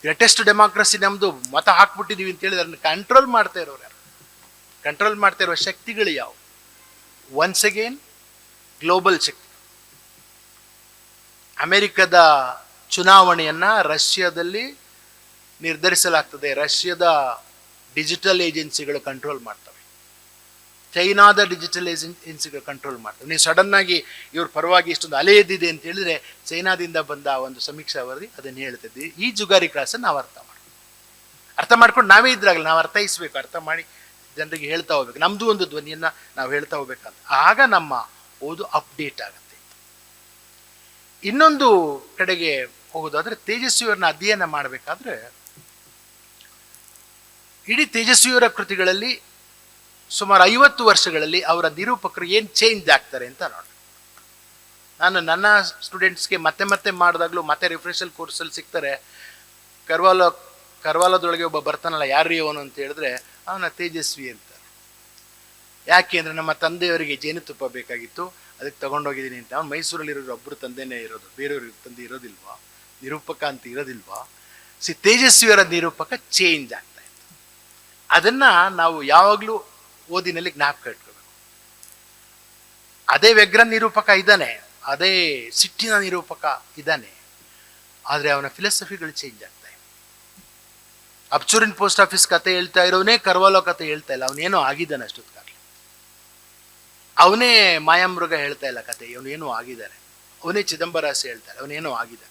ಗ್ರೇಟೆಸ್ಟ್ ಡೆಮಾಕ್ರಸಿ ನಮ್ಮದು ಮತ ಹಾಕ್ಬಿಟ್ಟಿದೀವಿ ಅಂತ ಹೇಳಿದ್ರೆ ಕಂಟ್ರೋಲ್ ಮಾಡ್ತಾ ಇರೋರು ಯಾರು? ಕಂಟ್ರೋಲ್ ಮಾಡ್ತಾ ಇರುವ ಶಕ್ತಿಗಳು ಯಾವು? ಒನ್ಸ್ ಅಗೇನ್ ಗ್ಲೋಬಲ್ ಶಕ್ತಿ. ಅಮೆರಿಕದ ಚುನಾವಣೆಯನ್ನ ರಷ್ಯಾದಲ್ಲಿ ನಿರ್ಧರಿಸಲಾಗ್ತದೆ. ರಷ್ಯಾದ ಡಿಜಿಟಲ್ ಏಜೆನ್ಸಿಗಳು ಕಂಟ್ರೋಲ್ ಮಾಡ್ತವೆ. ಚೈನಾದ ಡಿಜಿಟಲ್ ಏಜೆನ್ಸಿಗಳು ಕಂಟ್ರೋಲ್ ಮಾಡ್ತಾರೆ. ನೀವು ಸಡನ್ ಆಗಿ ಇವ್ರ ಪರವಾಗಿ ಇಷ್ಟೊಂದು ಅಲೆ ಎದ್ದಿದೆ ಅಂತ ಹೇಳಿದ್ರೆ ಚೈನಾದಿಂದ ಬಂದ ಒಂದು ಸಮೀಕ್ಷಾ ವರದಿ ಅದನ್ನು ಹೇಳ್ತಿದ್ವಿ. ಈ ಜುಗಾರಿ ಕ್ಲಾಸನ್ನು ನಾವು ಅರ್ಥ ಮಾಡಿ ಅರ್ಥ ಮಾಡ್ಕೊಂಡು ನಾವೇ ಇದ್ರಾಗಲ್ಲ, ನಾವು ಅರ್ಥೈಸ್ಬೇಕು, ಅರ್ಥ ಮಾಡಿ ಜನರಿಗೆ ಹೇಳ್ತಾ ಹೋಗ್ಬೇಕು. ನಮ್ದು ಒಂದು ಧ್ವನಿಯನ್ನ ನಾವು ಹೇಳ್ತಾ ಹೋಗ್ಬೇಕಂತ. ಆಗ ನಮ್ಮ ಓದು ಅಪ್ಡೇಟ್ ಆಗುತ್ತೆ. ಇನ್ನೊಂದು ಕಡೆಗೆ ಹೋಗೋದಾದ್ರೆ ತೇಜಸ್ವಿಯವರನ್ನ ಅಧ್ಯಯನ ಮಾಡಬೇಕಾದ್ರೆ ಇಡೀ ತೇಜಸ್ವಿಯವರ ಕೃತಿಗಳಲ್ಲಿ ಸುಮಾರು ಐವತ್ತು ವರ್ಷಗಳಲ್ಲಿ ಅವರ ನಿರೂಪಕರು ಏನು ಚೇಂಜ್ ಆಗ್ತಾರೆ ಅಂತ ನೋಡಿ ನಾನು ನನ್ನ ಸ್ಟೂಡೆಂಟ್ಸ್ಗೆ ಮತ್ತೆ ಮತ್ತೆ ಮಾಡಿದಾಗಲೂ ಮತ್ತೆ ರಿಫ್ರೆಷಲ್ ಕೋರ್ಸಲ್ಲಿ ಸಿಗ್ತಾರೆ. ಕರ್ವಾಲ, ಕರ್ವಾಲದೊಳಗೆ ಒಬ್ಬ ಬರ್ತಾನಲ್ಲ ಯಾರು ಅವನು ಅಂತ ಹೇಳಿದ್ರೆ, ಅವನ ತೇಜಸ್ವಿ ಅಂತ. ಯಾಕೆ ಅಂದರೆ ನಮ್ಮ ತಂದೆಯವರಿಗೆ ಜೇನುತುಪ್ಪ ಬೇಕಾಗಿತ್ತು, ಅದಕ್ಕೆ ತಗೊಂಡೋಗಿದ್ದೀನಿ ಅಂತ. ಅವ್ನು ಮೈಸೂರಲ್ಲಿರೋರು ಒಬ್ಬರು ತಂದೆನೇ ಇರೋದು, ಬೇರೆಯವ್ರಿಗೆ ತಂದೆ ಇರೋದಿಲ್ವಾ? ನಿರೂಪಕ ಅಂತ ಇರೋದಿಲ್ವಾ? ಸಿ, ತೇಜಸ್ವಿಯವರ ನಿರೂಪಕ ಚೇಂಜ್ ಆಗ್ತಾ ಇತ್ತು. ಅದನ್ನು ನಾವು ಯಾವಾಗಲೂ ಓದಿನಲ್ಲಿ ಜ್ಞಾಪಕ ಇಟ್ಕೋಬೇಕು. ಅದೇ ವ್ಯಗ್ರ ನಿರೂಪಕ ಇದ್ದಾನೆ, ಅದೇ ಸಿಟ್ಟಿನ ನಿರೂಪಕ ಇದ್ದಾನೆ, ಆದರೆ ಅವನ ಫಿಲಾಸಫಿಗಳು ಚೇಂಜ್ ಆಗ್ತಾ ಇವೆ ಅಬ್ಚೂರಿನ್ ಪೋಸ್ಟ್ ಆಫೀಸ್ ಕತೆ ಹೇಳ್ತಾ ಇರೋನೇ ಕರ್ವಾಲೋ ಕತೆ ಹೇಳ್ತಾ ಇಲ್ಲ, ಅವನೇನೋ ಆಗಿದ್ದಾನೆ ಅಷ್ಟೊತ್ಕಾಗ್ಲಿ ಅವನೇ ಮಾಯಾಮೃಗ ಹೇಳ್ತಾ ಇಲ್ಲ ಕತೆ ಇವನೇನೋ ಆಗಿದ್ದಾನೆ. ಅವನೇ ಚಿದಂಬರಾಸಿ ಹೇಳ್ತಾರೆ ಅವನೇನೋ ಆಗಿದ್ದಾನೆ.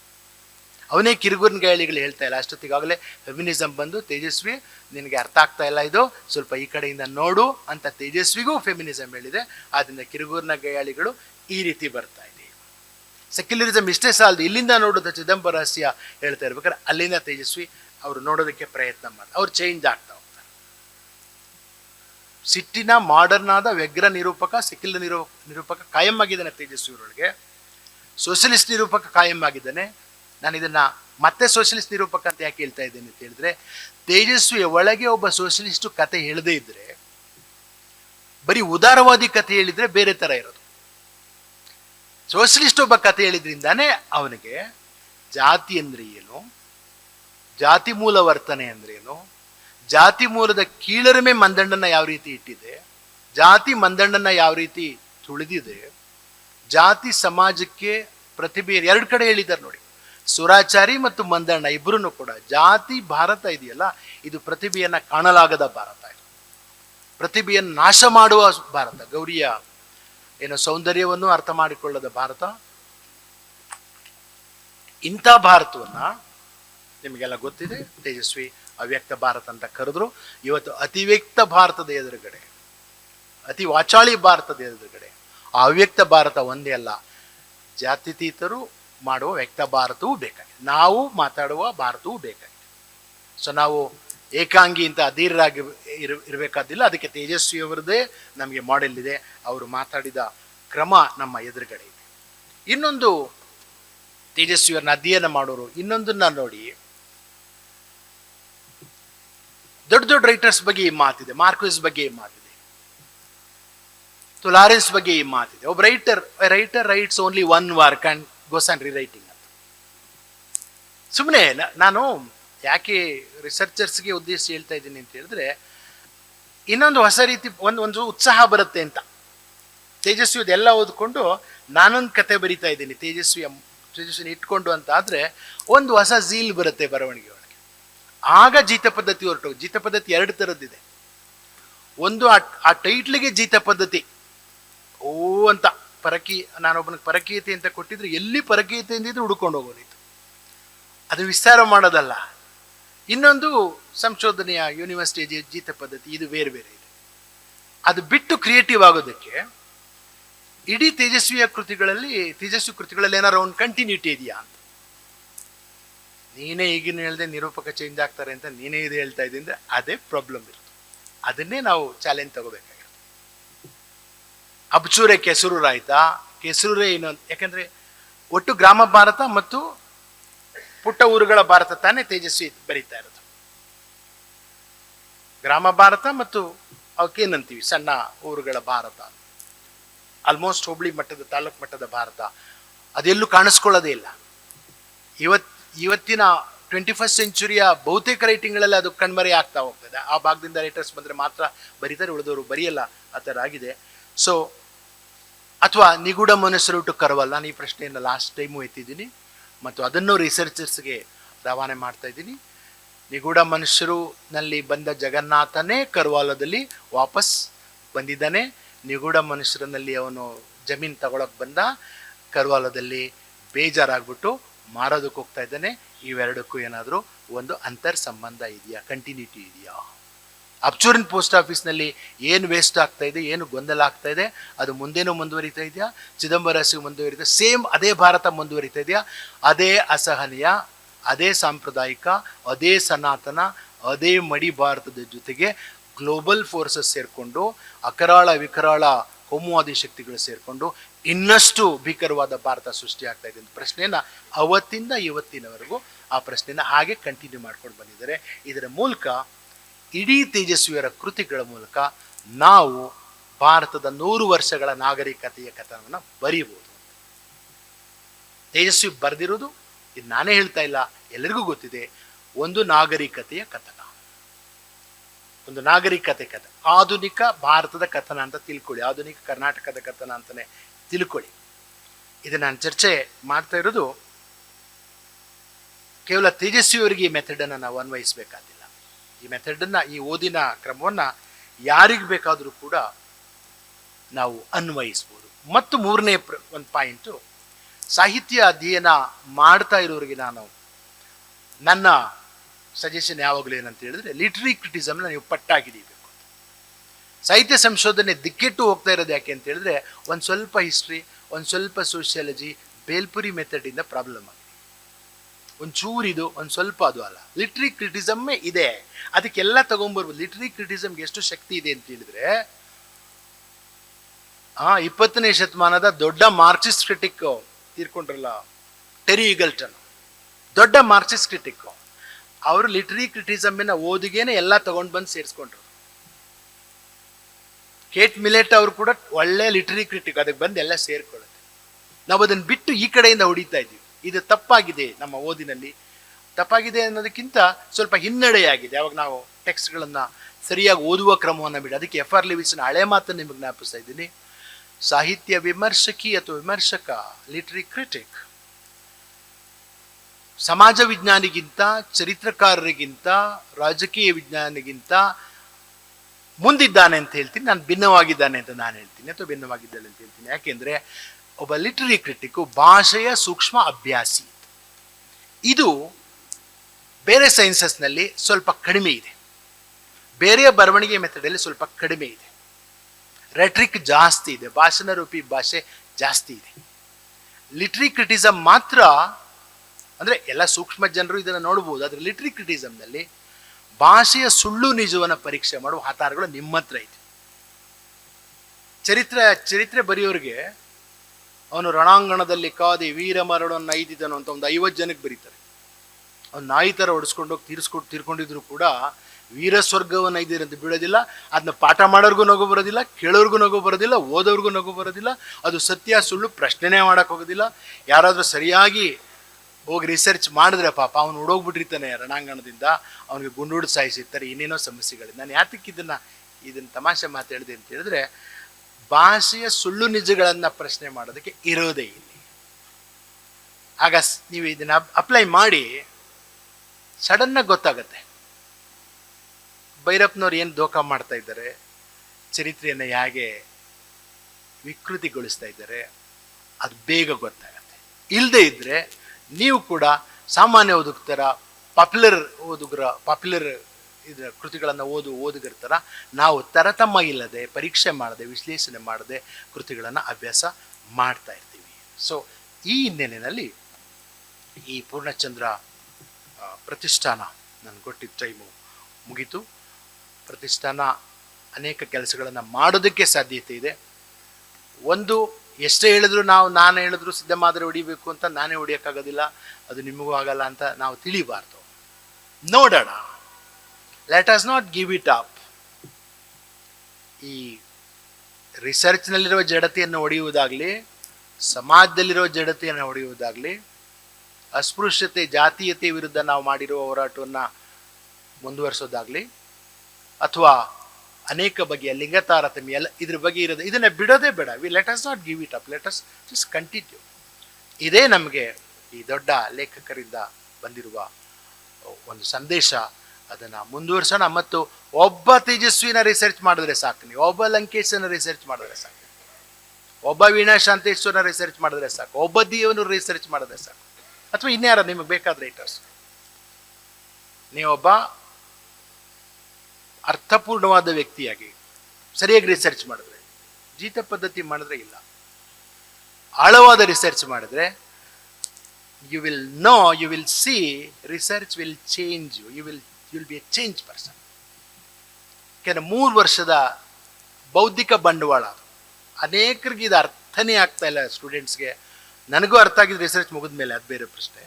ಅವನೇ ಕಿರುಗುರ್ನ ಗಾಳಿಗಳು ಹೇಳ್ತಾ ಇಲ್ಲ. ಅಷ್ಟೊತ್ತಿಗಾಗಲೇ ಫೆಮಿನಿಸಮ್ ಬಂದು ತೇಜಸ್ವಿ, ನಿನಗೆ ಅರ್ಥ ಆಗ್ತಾ ಇಲ್ಲ ಇದು, ಸ್ವಲ್ಪ ಈ ಕಡೆಯಿಂದ ನೋಡು ಅಂತ ತೇಜಸ್ವಿಗೂ ಫೆಮಿನಿಸಮ್ ಹೇಳಿದೆ. ಆದ್ದರಿಂದ ಕಿರುಗೂರ್ನ ಗಯಾಳಿಗಳು ಈ ರೀತಿ ಬರ್ತಾ ಇದೆ. ಸೆಕ್ಯುಲರಿಸಮ್ ಇಷ್ಟೇ ಸಾಲದು. ಇಲ್ಲಿಂದ ನೋಡೋದು ಚಿದಂಬರಸ್ಯ ಹೇಳ್ತಾ ಇರ್ಬೇಕಾದ್ರೆ ಅಲ್ಲಿಂದ ತೇಜಸ್ವಿ ಅವರು ನೋಡೋದಕ್ಕೆ ಪ್ರಯತ್ನ ಮಾಡ್ತಾರೆ. ಅವ್ರು ಚೇಂಜ್ ಆಗ್ತಾ ಹೋಗ್ತಾರೆ. ಸಿಟ್ಟಿನ ಮಾಡರ್ನ್ ಆದ ವ್ಯಗ್ರ ನಿರೂಪಕ, ಸೆಕ್ಯುಲರ್ ನಿರೂ ನಿರೂಪಕ ಕಾಯಂ ಆಗಿದ್ದಾನೆ ತೇಜಸ್ವಿ ಅವರೊಳಗೆ ಸೋಷಲಿಸ್ಟ್ ನಿರೂಪಕ ಕಾಯಂ ಆಗಿದ್ದಾನೆ. ನಾನು ಇದನ್ನ ಮತ್ತೆ ಸೋಷಲಿಸ್ಟ್ ನಿರೂಪಕ ಅಂತ ಯಾಕೆ ಹೇಳ್ತಾ ಇದ್ದೇನೆ ಅಂತ ಹೇಳಿದ್ರೆ, ತೇಜಸ್ವಿಯ ಒಳಗೆ ಒಬ್ಬ ಸೋಷಲಿಸ್ಟ್ ಕತೆ ಹೇಳದೇ ಇದ್ರೆ, ಬರೀ ಉದಾರವಾದಿ ಕತೆ ಹೇಳಿದ್ರೆ ಬೇರೆ ತರ ಇರೋದು. ಸೋಷಲಿಸ್ಟ್ ಒಬ್ಬ ಕತೆ ಹೇಳಿದ್ರಿಂದಾನೇ ಅವನಿಗೆ ಜಾತಿ ಅಂದ್ರೆ ಏನು, ಜಾತಿ ಮೂಲ ವರ್ತನೆ ಅಂದ್ರೆ ಏನು, ಜಾತಿ ಮೂಲದ ಕೀಳರಿಮೆ ಮಂದಣ್ಣನ ಯಾವ ರೀತಿ ಇಟ್ಟಿದೆ, ಜಾತಿ ಮಂದಣ್ಣನ ಯಾವ ರೀತಿ ತುಳಿದಿದೆ, ಜಾತಿ ಸಮಾಜಕ್ಕೆ ಪ್ರತಿಭೆ ಎರಡು ಕಡೆ ಹೇಳಿದ್ದಾರೆ ನೋಡಿ. ಸುರಾಚಾರಿ ಮತ್ತು ಮಂದಣ್ಣ ಇಬ್ಬರೂ ಕೂಡ ಜಾತಿ, ಭಾರತ ಇದೆಯಲ್ಲ, ಇದು ಪ್ರತಿಭೆಯನ್ನ ಕಾಣಲಾಗದ ಭಾರತ ಇದು. ಪ್ರತಿಭೆಯನ್ನು ನಾಶ ಮಾಡುವ ಭಾರತ, ಗೌರಿಯ ಏನು ಸೌಂದರ್ಯವನ್ನು ಅರ್ಥ ಮಾಡಿಕೊಳ್ಳದ ಭಾರತ. ಇಂಥ ಭಾರತವನ್ನ ನಿಮಗೆಲ್ಲ ಗೊತ್ತಿದೆ, ತೇಜಸ್ವಿ ಅವ್ಯಕ್ತ ಭಾರತ ಅಂತ ಕರೆದ್ರು. ಇವತ್ತು ಅತಿವ್ಯಕ್ತ ಭಾರತದ ಎದುರುಗಡೆ, ಅತಿ ವಾಚಾಳಿ ಭಾರತದ ಎದುರುಗಡೆ ಆ ಅವ್ಯಕ್ತ ಭಾರತ ಒಂದೇ ಅಲ್ಲ ಜಾತ್ಯತೀತರು ಮಾಡುವ ವ್ಯಕ್ತ ಭಾರತವೂ ಬೇಕಾಗಿದೆ. ನಾವು ಮಾತಾಡುವ ಭಾರತವೂ ಬೇಕಾಗಿದೆ. ಸೊ ನಾವು ಏಕಾಂಗಿ ಅಂತ ಅಧೀರರಾಗಿ ಇರ, ಇರಬೇಕಾದಿಲ್ಲ. ಅದಕ್ಕೆ ತೇಜಸ್ವಿಯವರದೇ ನಮಗೆ ಮಾಡೆಲ್ ಇದೆ. ಅವರು ಮಾತಾಡಿದ ಕ್ರಮ ನಮ್ಮ ಎದುರುಗಡೆ ಇದೆ. ಇನ್ನೊಂದು ತೇಜಸ್ವಿಯವ್ರನ್ನ ಅಧ್ಯಯನ ಮಾಡೋರು, ಇನ್ನೊಂದನ್ನ ನೋಡಿ. ದೊಡ್ಡ ದೊಡ್ಡ ರೈಟರ್ಸ್ ಬಗ್ಗೆ ಈ ಮಾತಿದೆ. ಮಾರ್ಕ್ವಿಸ್ ಬಗ್ಗೆ ಈ ಮಾತಿದೆ. ತುಲಾರೆನ್ಸ್ ಬಗ್ಗೆ ಈ ಮಾತಿದೆ. ಒಬ್ಬ writer writer writes only one work and goes on rewriting ಅಂತ ಸುಮ್ಮನೆ ನಾನು ಯಾಕೆ ರಿಸರ್ಚರ್ಸ್ಗೆ ಉದ್ದೇಶ ಹೇಳ್ತಾ ಇದ್ದೀನಿ ಅಂತ ಹೇಳಿದ್ರೆ, ಇನ್ನೊಂದು ಹೊಸ ರೀತಿ ಒಂದು ಒಂದು ಉತ್ಸಾಹ ಬರುತ್ತೆ ಅಂತ. ತೇಜಸ್ವಿ ಅದೆಲ್ಲ ಓದ್ಕೊಂಡು ನಾನೊಂದು ಕತೆ ಬರಿತಾ ಇದ್ದೀನಿ ತೇಜಸ್ವಿ ತೇಜಸ್ವಿನ ಇಟ್ಕೊಂಡು ಅಂತ ಆದರೆ ಒಂದು ಹೊಸ ಝೀಲ್ ಬರುತ್ತೆ ಬರವಣಿಗೆ ಒಳಗೆ. ಆಗ ಜೀತ ಪದ್ಧತಿ ಹೊರಟು, ಜೀತ ಪದ್ಧತಿ ಎರಡು ಥರದ್ದಿದೆ ಒಂದು ಆ ಆ ಟೈಟ್ಲಿಗೆ ಜೀತ ಪದ್ಧತಿ. ಓ ಅಂತ. ಪರಕಿ, ನಾನೊಬ್ಬನಿಗೆ ಪರಕೀಯತೆ ಅಂತ ಕೊಟ್ಟಿದ್ರೆ ಎಲ್ಲಿ ಪರಕೀಯತೆ ಅಂದಿದ್ರೆ ಹುಡ್ಕೊಂಡು ಹೋಗೋದಿತ್ತು. ಅದು ವಿಸ್ತಾರ ಮಾಡೋದಲ್ಲ. ಇನ್ನೊಂದು ಸಂಶೋಧನೆಯ ಯೂನಿವರ್ಸಿಟಿ ಜೀತೆ ಪದ್ಧತಿ, ಇದು ಬೇರೆ ಬೇರೆ ಇದೆ. ಅದು ಬಿಟ್ಟು ಕ್ರಿಯೇಟಿವ್ ಆಗೋದಕ್ಕೆ ಇಡೀ ತೇಜಸ್ವಿಯ ಕೃತಿಗಳಲ್ಲಿ, ತೇಜಸ್ವಿ ಕೃತಿಗಳಲ್ಲಿ ಏನಾರು ಒಂದು ಕಂಟಿನ್ಯೂಟಿ ಇದೆಯಾ ಅಂತ. ನೀನೇ ಈಗಿನ ಹೇಳ್ದೆ ನಿರೂಪಕ ಚೇಂಜ್ ಆಗ್ತಾರೆ ಅಂತ ನೀನೇ ಇದು ಹೇಳ್ತಾ ಇದ್ದಿಂದ ಅದೇ ಪ್ರಾಬ್ಲಮ್ ಇರೋದು ಅದನ್ನೇ ನಾವು ಚಾಲೆಂಜ್ ತಗೋಬೇಕಾಗಿರೋದು ಅಬ್ಚೂರೆ ಕೆಸರು ಆಯ್ತಾ ಕೆಸರೂರೇ ಇನ್ನೊಂದು ಯಾಕಂದ್ರೆ ಒಟ್ಟು ಗ್ರಾಮ ಭಾರತ ಮತ್ತು ಪುಟ್ಟ ಊರುಗಳ ಭಾರತ ತಾನೇ ತೇಜಸ್ವಿ ಬರೀತಾ ಇರೋದು. ಗ್ರಾಮ ಭಾರತ ಮತ್ತು ಅವಕ್ಕೇನಂತೀವಿ ಸಣ್ಣ ಊರುಗಳ ಭಾರತ. ಆಲ್ಮೋಸ್ಟ್ ಹೋಬಳಿ ಮಟ್ಟದ, ತಾಲೂಕು ಮಟ್ಟದ ಭಾರತ. ಅದೆಲ್ಲೂ ಕಾಣಿಸ್ಕೊಳ್ಳೋದೇ ಇಲ್ಲ. ಇವತ್, ಇವತ್ತಿನ ಟ್ವೆಂಟಿ ಫಸ್ಟ್ ಸೆಂಚುರಿಯ ಬಹುತೇಕ ರೈಟಿಂಗ್ಗಳಲ್ಲಿ ಅದು ಕಣ್ಮರೆ ಆಗ್ತಾ ಹೋಗ್ತದೆ. ಆ ಭಾಗದಿಂದ ರೈಟರ್ಸ್ ಬಂದರೆ ಮಾತ್ರ ಬರೀತಾರೆ, ಉಳಿದವರು ಬರೆಯಲ್ಲ, ಆ ಥರ ಆಗಿದೆ. ಸೊ ಅಥವಾ ನಿಗೂಢ ಮನಸ್ಸರುಟು ಕರವಲ್ಲ. ನಾನು ಈ ಪ್ರಶ್ನೆಯನ್ನು ಲಾಸ್ಟ್ ಟೈಮು ಎತ್ತಿದ್ದೀನಿ. ಮತ್ತು ಅದನ್ನು ರಿಸರ್ಚರ್ಸ್ಗೆ ರವಾನೆ ಮಾಡ್ತಾ ಇದ್ದೀನಿ. ನಿಗೂಢ ಮನುಷ್ಯರುನಲ್ಲಿ ಬಂದ ಜಗನ್ನಾಥನೇ ಕರ್ವಾಲದಲ್ಲಿ ವಾಪಸ್ ಬಂದಿದ್ದಾನೆ. ನಿಗೂಢ ಮನುಷ್ಯರನಲ್ಲಿ ಅವನು ಜಮೀನು ತಗೊಳಕ್ ಬಂದ. ಕರ್ವಾಲದಲ್ಲಿ ಬೇಜಾರಾಗ್ಬಿಟ್ಟು ಮಾರೋದಕ್ಕೆ ಹೋಗ್ತಾ ಇದ್ದಾನೆ. ಇವೆರಡಕ್ಕೂ ಏನಾದರೂ ಒಂದು ಅಂತರ್ ಸಂಬಂಧ ಇದೆಯಾ? ಕಂಟಿನ್ಯೂಟಿ ಇದೆಯಾ? ಅಬ್ಚೂರಿನ ಪೋಸ್ಟ್ ಆಫೀಸ್ನಲ್ಲಿ ಏನು ವೇಸ್ಟ್ ಆಗ್ತಾ ಇದೆ, ಏನು ಗೊಂದಲ ಆಗ್ತಾ ಇದೆ, ಅದು ಮುಂದೇನೂ ಮುಂದುವರಿತಾ ಇದೆಯಾ? ಚಿದಂಬರಸಿಗೆ ಮುಂದುವರಿತಾ, ಸೇಮ್ ಅದೇ ಭಾರತ ಮುಂದುವರಿತಾ ಇದೆಯಾ? ಅದೇ ಅಸಹನೀಯ, ಅದೇ ಸಾಂಪ್ರದಾಯಿಕ, ಅದೇ ಸನಾತನ, ಅದೇ ಮಡಿ ಭಾರತದ ಜೊತೆಗೆ ಗ್ಲೋಬಲ್ ಫೋರ್ಸಸ್ ಸೇರಿಕೊಂಡು, ಅಕರಾಳ ವಿಕರಾಳ ಕೋಮುವಾದಿ ಶಕ್ತಿಗಳು ಸೇರಿಕೊಂಡು ಇನ್ನಷ್ಟು ಭೀಕರವಾದ ಭಾರತ ಸೃಷ್ಟಿಯಾಗ್ತಾ ಇದೆ ಅಂತ ಪ್ರಶ್ನೆಯನ್ನ ಅವತ್ತಿಂದ ಇವತ್ತಿನವರೆಗೂ ಆ ಪ್ರಶ್ನೆಯನ್ನು ಹಾಗೆ ಕಂಟಿನ್ಯೂ ಮಾಡ್ಕೊಂಡು ಬಂದಿದ್ದಾರೆ. ಇದರ ಮೂಲಕ ಇಡೀ ತೇಜಸ್ವಿಯರ ಕೃತಿಗಳ ಮೂಲಕ ನಾವು ಭಾರತದ ನೂರು ವರ್ಷಗಳ ನಾಗರಿಕತೆಯ ಕಥನವನ್ನು ಬರೀಬೋದು ತೇಜಸ್ವಿ ಬರೆದಿರೋದು, ಇದು ನಾನೇ ಹೇಳ್ತಾ ಇಲ್ಲ ಎಲ್ಲರಿಗೂ ಗೊತ್ತಿದೆ, ಒಂದು ನಾಗರಿಕತೆಯ ಕಥನ. ಒಂದು ನಾಗರಿಕತೆ ಕಥೆ. ಆಧುನಿಕ ಭಾರತದ ಕಥನ ಅಂತ ತಿಳ್ಕೊಳ್ಳಿ, ಆಧುನಿಕ ಕರ್ನಾಟಕದ ಕಥನ ಅಂತಾನೆ ತಿಳ್ಕೊಳ್ಳಿ. ಇದು ನಾನು ಚರ್ಚೆ ಮಾಡ್ತಾ ಇರೋದು, ಕೇವಲ ತೇಜಸ್ವಿಯವರಿಗೆ ಈ ಮೆಥಡನ್ನು ನಾವು ಅನ್ವಯಿಸಬೇಕಾದಿಲ್ಲ. ಈ ಮೆಥಡನ್ನು ಈ ಓದಿನ ಕ್ರಮವನ್ನು ಯಾರಿಗೆ ಬೇಕಾದರೂ ಕೂಡ ನಾವು ಅನ್ವಯಿಸ್ಬೋದು. ಮತ್ತು ಮೂರನೇ ಪ್ರ, ಒಂದು ಪಾಯಿಂಟು ಸಾಹಿತ್ಯ ಅಧ್ಯಯನ ಮಾಡ್ತಾ ಇರೋರಿಗೆ ನಾನು ನನ್ನ ಸಜೆಷನ್ ಯಾವಾಗಲೂ ಏನಂತ ಹೇಳಿದ್ರೆ ಲಿಟ್ರರಿ ಕ್ರಿಟಿಸಮ್ನ ನೀವು ಪಟ್ಟಾಗಿಡೀಬೇಕು ಸಾಹಿತ್ಯ ಸಂಶೋಧನೆ ದಿಕ್ಕೆಟ್ಟು ಹೋಗ್ತಾ ಇರೋದು ಯಾಕೆ ಅಂತ ಹೇಳಿದ್ರೆ, ಒಂದು ಸ್ವಲ್ಪ ಹಿಸ್ಟ್ರಿ ಒಂದು ಸ್ವಲ್ಪ ಸೋಷಿಯಾಲಜಿ ಬೇಲ್ಪುರಿ ಮೆಥಡಿಂದ ಪ್ರಾಬ್ಲಮ್ ಆಗಿದೆ ಒಂಚೂರು ಚೂರಿದು ಒಂದು ಸ್ವಲ್ಪ ಅದು ಅಲ್ಲ. ಲಿಟ್ರಿ ಕ್ರಿಟಿಸಮ್ಮೇ ಇದೆ. ಅದಕ್ಕೆಲ್ಲ ತಗೊಂಡ್ಬರ್ಬೋದು ಲಿಟ್ರಿ ಕ್ರಿಟಿಸಮ್ಗೆ ಎಷ್ಟು ಶಕ್ತಿ ಇದೆ ಅಂತ ಹೇಳಿದ್ರೆ, ಆ, ಇಪ್ಪತ್ತನೇ ಶತಮಾನದ ದೊಡ್ಡ ಮಾರ್ಕ್ಸಿಸ್ಟ್ ಕ್ರಿಟಿಕ್ ತೀರ್ಕೊಂಡ್ರಲ್ಲ ಟೆರಿ ಈಗಲ್ಟನ್ ದೊಡ್ಡ ಮಾರ್ಕ್ಸಿಸ್ಟ್ ಕ್ರಿಟಿಕ್ ಅವರು ಲಿಟ್ರಿ ಕ್ರಿಟಿಸಮ್ನ ಓದಿಗೆನೆ ಎಲ್ಲ ತಗೊಂಡು ಬಂದು ಸೇರಿಸ್ಕೊಂಡ್ರು. ಕೇಟ್ ಮಿಲೆಟ್ ಅವರು ಕೂಡ ಒಳ್ಳೆ ಲಿಟ್ರಿ ಕ್ರಿಟಿಕ್ ಅದಕ್ಕೆ ಬಂದು ಎಲ್ಲ ಸೇರ್ಕೊಳ್ಳುತ್ತೆ. ನಾವು ಅದನ್ನು ಬಿಟ್ಟು ಈ ಕಡೆಯಿಂದ ಹೊಡಿತಾ ಇದ್ದೀವಿ ಇದು ತಪ್ಪಾಗಿದೆ ನಮ್ಮ ಓದಿನಲ್ಲಿ. ತಪ್ಪಾಗಿದೆ ಅನ್ನೋದಕ್ಕಿಂತ ಸ್ವಲ್ಪ ಹಿನ್ನಡೆಯಾಗಿದೆ. ಯಾವಾಗ ನಾವು ಟೆಕ್ಸ್ಟ್ಗಳನ್ನು ಸರಿಯಾಗಿ ಓದುವ ಕ್ರಮವನ್ನು ಬಿಡಿ. ಅದಕ್ಕೆ ಎಫ್ ಆರ್ ಲಿವಿಸ್ನ ಹಳೆ ಮಾತನ್ನು ನಿಮಗೆ ಜ್ಞಾಪಿಸ್ತಾ ಇದ್ದೀನಿ. ಸಾಹಿತ್ಯ ವಿಮರ್ಶಕಿ ಅಥವಾ ವಿಮರ್ಶಕ, ಲಿಟ್ರಿ ಕ್ರಿಟಿಕ್. ಸಮಾಜ ವಿಜ್ಞಾನಿಗಿಂತ, ಚರಿತ್ರಕಾರರಿಗಿಂತ, ರಾಜಕೀಯ ವಿಜ್ಞಾನಿಗಿಂತ ಮುಂದಿದ್ದಾನೆ ಅಂತ ಹೇಳ್ತೀನಿ. ನಾನು ಭಿನ್ನವಾಗಿದ್ದಾನೆ ಅಂತ ನಾನು ಹೇಳ್ತೀನಿ ಅಥವಾ ಭಿನ್ನವಾಗಿದ್ದಾನೆ ಅಂತ ಹೇಳ್ತೀನಿ. ಯಾಕೆಂದ್ರೆ ಒಬ್ಬ ಲಿಟ್ರರಿ ಕ್ರಿಟಿಕ್ಕು ಭಾಷೆಯ ಸೂಕ್ಷ್ಮ ಅಭ್ಯಾಸಿ. ಇದು ಬೇರೆ ಸೈನ್ಸಸ್ನಲ್ಲಿ ಸ್ವಲ್ಪ ಕಡಿಮೆ ಇದೆ. ಬೇರೆಯ ಬರವಣಿಗೆ ಮೆಥಡಲ್ಲಿ ಸ್ವಲ್ಪ ಕಡಿಮೆ ಇದೆ. ರೆಟ್ರಿಕ್ ಜಾಸ್ತಿ ಇದೆ, ಭಾಷಣ ರೂಪಿ ಭಾಷೆ ಜಾಸ್ತಿ ಇದೆ. ಲಿಟ್ರಿ ಕ್ರಿಟಿಸಮ್ ಮಾತ್ರ ಅಂದ್ರೆ ಎಲ್ಲ ಸೂಕ್ಷ್ಮ ಜನರು ಇದನ್ನು ನೋಡ್ಬೋದು, ಆದರೆ ಲಿಟ್ರಿ ಕ್ರಿಟಿಸಮ್ನಲ್ಲಿ ಭಾಷೆಯ ಸುಳ್ಳು ನಿಜವನ್ನು ಪರೀಕ್ಷೆ ಮಾಡುವ ಆಧಾರಗಳು ನಿಮ್ಮ ಹತ್ರ ಇದೆ. ಚರಿತ್ರೆ ಚರಿತ್ರೆ ಬರೆಯೋರಿಗೆ ಅವನು ರಣಾಂಗಣದಲ್ಲಿ ಕಾದಿ ವೀರ ಮರಣವನ್ನು ಐದಿದನು ಅಂತ ಒಂದು ಐವತ್ತು ಜನಕ್ಕೆ ಬರೀತಾರೆ. ಅವ್ನು ನಾಯಿ ಥರ ಹೊಡೆಸ್ಕೊಂಡೋಗಿ ತೀರಿಸ್ಕೊಂಡು ತೀರ್ಕೊಂಡಿದ್ರು ಕೂಡ ವೀರ ಸ್ವರ್ಗವನ್ನು ಐದಿರಂತ ಬೀಳೋದಿಲ್ಲ. ಅದನ್ನ ಪಾಠ ಮಾಡೋರ್ಗೂ ನಗು ಬರೋದಿಲ್ಲ, ಕೇಳೋರ್ಗೂ ನಗು ಬರೋದಿಲ್ಲ, ಓದೋರ್ಗೂ ನಗು ಬರೋದಿಲ್ಲ. ಅದು ಸತ್ಯ ಸುಳ್ಳು ಪ್ರಶ್ನೆನೇ ಮಾಡೋಕೆ ಹೋಗೋದಿಲ್ಲ. ಯಾರಾದರೂ ಸರಿಯಾಗಿ ಹೋಗಿ ರಿಸರ್ಚ್ ಮಾಡಿದ್ರೆ ಪಾಪ ಅವನು ಹುಡೋಗ್ಬಿಟ್ಟಿರ್ತಾನೆ ರಣಾಂಗಣದಿಂದ. ಅವನಿಗೆ ಗುಂಡು ಸಾಯಿಸಿರ್ತಾರೆ ಇನ್ನೇನೋ ಸಮಸ್ಯೆಗಳು ನಾನು ಯಾತಕ್ಕೆ ಇದನ್ನು, ಇದನ್ನ ತಮಾಷೆ ಮಾತಾಡಿದೆ ಅಂತ ಹೇಳಿದ್ರೆ ಭಾಷೆಯ ಸುಳ್ಳು ನಿಜಗಳನ್ನ ಪ್ರಶ್ನೆ ಮಾಡೋದಕ್ಕೆ ಇರೋದೇ ಇಲ್ಲಿ. ಆಗ ನೀವು ಇದನ್ನ ಅಪ್ಲೈ ಮಾಡಿ ಸಡನ್ನಾಗಿ ಗೊತ್ತಾಗತ್ತೆ. ಭೈರಪ್ಪನವ್ರು ಏನು ದೋಖ ಮಾಡ್ತಾ ಇದ್ದಾರೆ, ಚರಿತ್ರೆಯನ್ನು ಹೇಗೆ ವಿಕೃತಿಗೊಳಿಸ್ತಾ ಇದ್ದಾರೆ, ಅದು ಬೇಗ ಗೊತ್ತಾಗತ್ತೆ. ಇಲ್ಲದೇ ಇದ್ರೆ ನೀವು ಕೂಡ ಸಾಮಾನ್ಯ ಓದುಗರ ಪಾಪ್ಯುಲರ್ ಓದುಗರ ಪಾಪ್ಯುಲರ್ ಇದರ ಕೃತಿಗಳನ್ನು ಓದು ಓದುಗರ ಥರ ನಾವು ತರತಮ್ಮ ಇಲ್ಲದೆ, ಪರೀಕ್ಷೆ ಮಾಡದೆ, ವಿಶ್ಲೇಷಣೆ ಮಾಡದೆ ಕೃತಿಗಳನ್ನು ಅಭ್ಯಾಸ ಮಾಡ್ತಾ ಇರ್ತೀವಿ. ಸೊ ಈ ಹಿನ್ನೆಲೆಯಲ್ಲಿ ಈ ಪೂರ್ಣಚಂದ್ರ ಪ್ರತಿಷ್ಠಾನ ನಾನು ಕೊಟ್ಟಿದ್ದ ಟೈಮು ಮುಗೀತು. ಪ್ರತಿಷ್ಠಾನ ಅನೇಕ ಕೆಲಸಗಳನ್ನು ಮಾಡೋದಕ್ಕೆ ಸಾಧ್ಯತೆ ಇದೆ. ಒಂದು, ಎಷ್ಟೇ ಹೇಳಿದ್ರು ನಾವು, ನಾನು ಹೇಳಿದ್ರು ಸಿದ್ಧಮಾದರೆ ಹೊಡಿಬೇಕು ಅಂತ ನಾನೇ ಹೊಡಿಯೋಕ್ಕಾಗೋದಿಲ್ಲ, ಅದು ನಿಮಗೂ ಆಗಲ್ಲ ಅಂತ ನಾವು ತಿಳಿಬಾರ್ದು. ನೋಡೋಣ. Let us not give it up ಈ ರಿಸರ್ಚ್ನಲ್ಲಿರುವ ಜಡತೆಯನ್ನು ಹೊಡೆಯುವುದಾಗಲಿ ಸಮಾಜದಲ್ಲಿರುವ ಜಡತೆಯನ್ನು ಹೊಡೆಯುವುದಾಗಲಿ ಅಸ್ಪೃಶ್ಯತೆ, ಜಾತೀಯತೆ ವಿರುದ್ಧ ನಾವು ಮಾಡಿರುವ ಹೋರಾಟವನ್ನು ಮುಂದುವರಿಸೋದಾಗಲಿ, ಅಥವಾ ಅನೇಕ ಬಗೆಯ ಲಿಂಗ ತಾರತಮ್ಯ ಎಲ್ಲ ಇದ್ರ ಬಗ್ಗೆ ಇರೋದು, ಇದನ್ನ ಬಿಡೋದೇ ಬೇಡ. We let us not give it up let us just continue ಇದೇ ನಮಗೆ ಈ ದೊಡ್ಡ ಲೇಖಕರಿಂದ ಬಂದಿರುವ ಒಂದು ಸಂದೇಶ. ಅದನ್ನು ಮುಂದುವರ್ಸೋಣ. ಮತ್ತು ಒಬ್ಬ ತೇಜಸ್ವಿನ ರಿಸರ್ಚ್ ಮಾಡಿದ್ರೆ ಸಾಕು ನೀವು. ಒಬ್ಬ ಲಂಕೇಶನ ರಿಸರ್ಚ್ ಮಾಡಿದ್ರೆ ಸಾಕು. ಒಬ್ಬ ವೀಣಾ ಶಾಂತೇಶ್ವರನ ರಿಸರ್ಚ್ ಮಾಡಿದ್ರೆ ಸಾಕು. ಒಬ್ಬ ದೇವನು ರಿಸರ್ಚ್ ಮಾಡಿದ್ರೆ ಸಾಕು. ಅಥವಾ ಇನ್ಯಾರ ನಿಮಗೆ ಬೇಕಾದ ರೈಟರ್ಸ್ ನೀವೊಬ್ಬ ಅರ್ಥಪೂರ್ಣವಾದ ವ್ಯಕ್ತಿಯಾಗಿ ಸರಿಯಾಗಿ ರಿಸರ್ಚ್ ಮಾಡಿದ್ರೆ, ಜೀತ ಪದ್ಧತಿ ಮಾಡಿದ್ರೆ ಇಲ್ಲ. ಆಳವಾದ ರಿಸರ್ಚ್ ಮಾಡಿದ್ರೆ you will know you will see research will change you you will will be a change person ಯಾಕೆಂದರೆ ಮೂರು ವರ್ಷದ ಬೌದ್ಧಿಕ ಬಂಡವಾಳ, ಅನೇಕರಿಗೆ ಇದು ಅರ್ಥನೇ ಆಗ್ತಾ ಇಲ್ಲ ಸ್ಟೂಡೆಂಟ್ಸ್ಗೆ ನನಗೂ ಅರ್ಥ ಆಗಿದ್ದು ರಿಸರ್ಚ್ ಮುಗಿದ ಮೇಲೆ ಅದು ಬೇರೆ ಪ್ರಶ್ನೆ.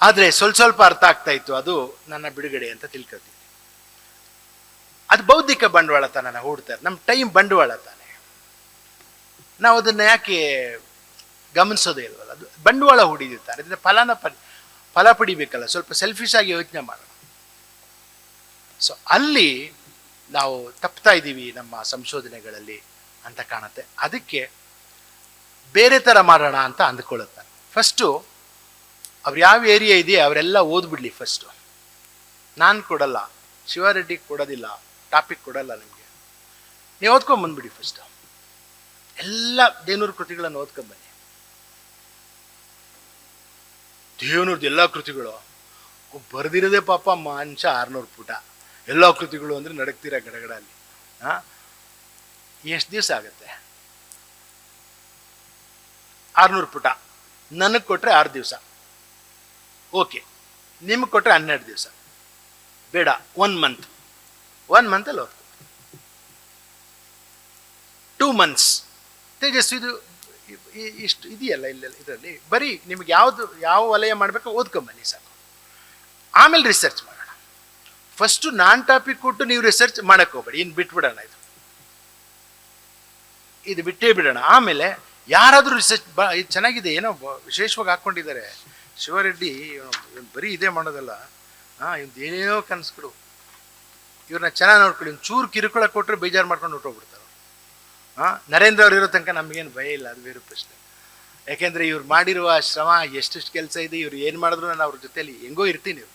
ಆದರೆ ಸ್ವಲ್ಪ ಸ್ವಲ್ಪ ಅರ್ಥ ಆಗ್ತಾ ಇತ್ತು, ಅದು ನನ್ನ ಬಿಡುಗಡೆ ಅಂತ ತಿಳ್ಕೊತೀನಿ ಅದು ಬೌದ್ಧಿಕ ಬಂಡವಾಳ ತಾನ ಹೂಡ್ತಾರೆ ನಮ್ಮ ಟೈಮ್ ಬಂಡವಾಳ ತಾನೆ. ನಾವು ಅದನ್ನು ಯಾಕೆ ಗಮನಿಸೋದೇ ಇಲ್ವಲ್ಲ? ಅದು ಬಂಡವಾಳ ಹೂಡಿದಿರ್ತಾರೆ ಇದನ್ನ ಫಲನ ಪ ಫಲ ಪಡಿಬೇಕಲ್ಲ, ಸ್ವಲ್ಪ ಸೆಲ್ಫಿಶ್ ಆಗಿ ಯೋಚನೆ ಮಾಡೋಣ. ಸೊ ಅಲ್ಲಿ ನಾವು ತಪ್ತಾ ಇದ್ದೀವಿ ನಮ್ಮ ಸಂಶೋಧನೆಗಳಲ್ಲಿ ಅಂತ ಕಾಣುತ್ತೆ. ಅದಕ್ಕೆ ಬೇರೆ ಥರ ಮಾಡೋಣ ಅಂತ ಅಂದ್ಕೊಳ್ಳುತ್ತೆ. ಫಸ್ಟು ಅವ್ರು ಯಾವ ಏರಿಯಾ ಇದೆಯಾ ಅವರೆಲ್ಲ ಓದ್ಬಿಡ್ಲಿ ಫಸ್ಟು ನಾನು ಕೊಡಲ್ಲ, ಶಿವಾರೆಡ್ಡಿ ಕೊಡೋದಿಲ್ಲ ಟಾಪಿಕ್ ಕೊಡಲ್ಲ ನಿಮಗೆ. ನೀವು ಓದ್ಕೊಂಡ್ ಬಂದ್ಬಿಡಿ ಫಸ್ಟ್ ಎಲ್ಲ ದೇನೂರು ಕೃತಿಗಳನ್ನು ಓದ್ಕೊಂಡ್ ದೇವನೂರ್ದು ಎಲ್ಲ ಕೃತಿಗಳು. ಬರೆದಿರೋದೇ ಪಾಪ ಮನುಷ್ಯ ಆರ್ನೂರು ಪುಟ. ಎಲ್ಲ ಕೃತಿಗಳು ಅಂದ್ರೆ ನಡಕ್ತೀರ ಗಡಗಡ ಅಲ್ಲಿ ಎಷ್ಟು ದಿವಸ ಆಗುತ್ತೆ? ಆರ್ನೂರು ಪುಟ. ನನಗೆ ಕೊಟ್ಟರೆ ಆರು ದಿವಸ. ಓಕೆ. ನಿಮಗೆ ಕೊಟ್ಟರೆ ಹನ್ನೆರಡು ದಿವಸ. ಬೇಡ ಒನ್ ಮಂತ್ ಒನ್ ಮಂತಲ್ಲಿ ಓದ್ಕೊ ಟೂ ಮಂತ್ಸ್ ತೇಜಸ್ವಿ ಇದು ಇ- ಇ- ಇಷ್ಟು ಇದೆಯಲ್ಲ ಇಲ್ಲೆಲ್ಲ ಇದರಲ್ಲಿ? ಬರೀ ನಿಮ್ಗೆ ಯಾವುದು, ಯಾವ ವಲಯ ಮಾಡಬೇಕು ಓದ್ಕೊಂಬನ್ನಿ ಸಾಕು. ಆಮೇಲೆ ರಿಸರ್ಚ್ ಮಾಡೋಣ. ಫಸ್ಟು ನಾನ್ ಟಾಪಿಕ್ ಕೊಟ್ಟು ನೀವು ರಿಸರ್ಚ್ ಮಾಡಕ್ಕೆ ಹೋಗ್ಬೇಡಿ. ಇನ್ನು ಬಿಟ್ಬಿಡೋಣ ಇದು. ಇದು ಬಿಟ್ಟೇ ಬಿಡೋಣ. ಆಮೇಲೆ ಯಾರಾದರೂ ರಿಸರ್ಚ್ ಬ, ಇದು ಚೆನ್ನಾಗಿದೆ, ಏನೋ ವಿಶೇಷವಾಗಿ ಹಾಕ್ಕೊಂಡಿದ್ದಾರೆ. ಶಿವರೆಡ್ಡಿ, ಇವನು ಬರೀ ಇದೇ ಮಾಡೋದಲ್ಲ. ಹಾಂ ಇವ್ದು ಏನೇನೋ ಕನಸುಗಳು. ಇವ್ರನ್ನ ಚೆನ್ನಾಗಿ ನೋಡ್ಕೊಳ್ಳಿ. ಚೂರು ಕಿರುಕುಳ ಕೊಟ್ಟರೆ ಬೇಜಾರು ಮಾಡ್ಕೊಂಡು ಹೊಟ್ಟೋಗ್ಬಿಡ್ತಾರೆ ನರೇಂದ್ರ ಅವ್ರು ಇರೋ ತನಕ ನಮಗೇನು ಭಯ ಇಲ್ಲ, ಅದು ಬೇರೆ ಪ್ರಶ್ನೆ. ಯಾಕೆಂದರೆ ಇವ್ರು ಮಾಡಿರುವ ಶ್ರಮ, ಎಷ್ಟೆಷ್ಟು ಕೆಲಸ ಇದೆ, ಇವ್ರು ಏನು ಮಾಡಿದ್ರು ನಾನು ಅವ್ರ ಜೊತೆಯಲ್ಲಿ ಹೆಂಗೋ ಇರ್ತೀನಿ ಇವ್ರು.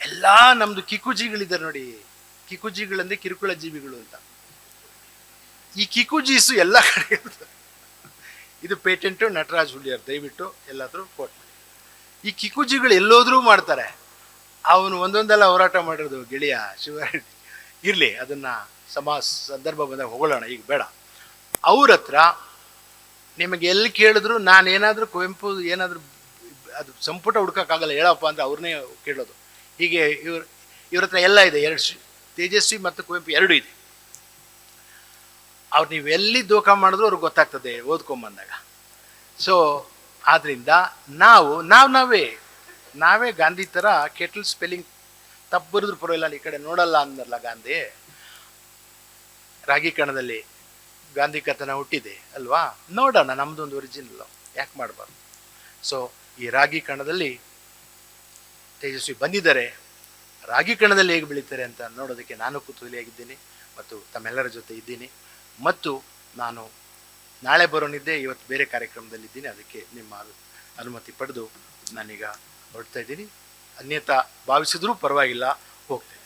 ಎಲ್ಲ ನಮ್ಮದು ಕಿಕುಜಿಗಳಿದ್ದಾರೆ ನೋಡಿ. ಕಿಕುಜಿಗಳಂದ್ರೆ ಕಿರುಕುಳ ಜೀವಿಗಳು ಅಂತ. ಈ ಕಿಕುಜೀಸು ಎಲ್ಲ ಕಡೆ ಇದು ಪೇಟೆಂಟು, ನಟರಾಜ್ ಹುಲಿಯರ್ ದಯವಿಟ್ಟು ಎಲ್ಲಾದರೂ ಕೋಟ್ ಈ ಕಿಕುಜಿಗಳು ಎಲ್ಲೋದ್ರೂ ಮಾಡ್ತಾರೆ. ಅವನು ಒಂದೊಂದೆಲ್ಲ ಹೋರಾಟ ಮಾಡಿರೋದು ಗೆಳೆಯ ಶಿವರೆಡ್ಡಿ ಇರಲಿ, ಅದನ್ನು ಸಮಾ ಸಂದರ್ಭ ಬಂದಾಗ ಹೊಗಳೋಣ, ಈಗ ಬೇಡ. ಅವ್ರ ಹತ್ರ ನಿಮಗೆ ಎಲ್ಲಿ ಕೇಳಿದ್ರು ನಾನು ಏನಾದರೂ ಕುವೆಂಪು ಏನಾದರೂ ಅದು ಸಂಪುಟ ಹುಡ್ಕೋಕ್ಕಾಗಲ್ಲ, ಹೇಳಪ್ಪ ಅಂದರೆ ಅವ್ರನ್ನೇ ಕೇಳೋದು. ಹೀಗೆ ಇವ್ರ ಇವ್ರ ಹತ್ರ ಎಲ್ಲ ಇದೆ, ಎರಡು ತೇಜಸ್ವಿ ಮತ್ತು ಕುವೆಂಪು ಎರಡೂ ಇದೆ. ಅವ್ರು ನೀವು ಎಲ್ಲಿ ದೋಖ ಮಾಡಿದ್ರು ಅವ್ರಿಗೆ ಗೊತ್ತಾಗ್ತದೆ, ಓದ್ಕೊಂಬಂದಾಗ. ಸೊ ಆದ್ದರಿಂದ ನಾವು ನಾವು ನಾವೇ ನಾವೇ ಗಾಂಧಿ ಥರ ಕೆಟಲ್ ಸ್ಪೆಲ್ಲಿಂಗ್, ತಪ್ಪು ಬರೆದ್ರು ಪರವಾಗಿಲ್ಲ, ಈ ಕಡೆ ನೋಡಲ್ಲ ಅಂದಲ್ಲ ಗಾಂಧಿ. ರಾಗಿ ಕಣದಲ್ಲಿ ಗಾಂಧಿ ಕಥನ ಹುಟ್ಟಿದೆ, ಅಲ್ವಾ? ನೋಡೋಣ ನಮ್ಮದೊಂದು ಒರಿಜಿನಲ್ ಯಾಕೆ ಮಾಡಬಾರ್ದು? ಸೊ ಈ ರಾಗಿ ಕಣದಲ್ಲಿ ತೇಜಸ್ವಿ ಬಂದಿದ್ದಾರೆ. ರಾಗಿ ಕಣದಲ್ಲಿ ಹೇಗೆ ಬೆಳೀತಾರೆ ಅಂತ ನೋಡೋದಕ್ಕೆ ನಾನು ಕುತೂಹಲಿಯಾಗಿದ್ದೀನಿ ಮತ್ತು ತಮ್ಮೆಲ್ಲರ ಜೊತೆ ಇದ್ದೀನಿ. ಮತ್ತು ನಾನು ನಾಳೆ ಬರೋನಿದ್ದೆ ಇವತ್ತು ಬೇರೆ ಕಾರ್ಯಕ್ರಮದಲ್ಲಿದ್ದೀನಿ. ಅದಕ್ಕೆ ನಿಮ್ಮ ಅನುಮತಿ ಪಡೆದು ನಾನೀಗ ಹೊರಡ್ತಾ ಇದ್ದೀನಿ. ಅನ್ಯತಾ ಭಾವಿಸಿದ್ರೂ ಪರವಾಗಿಲ್ಲ. ಹೋಗ್ತೇನೆ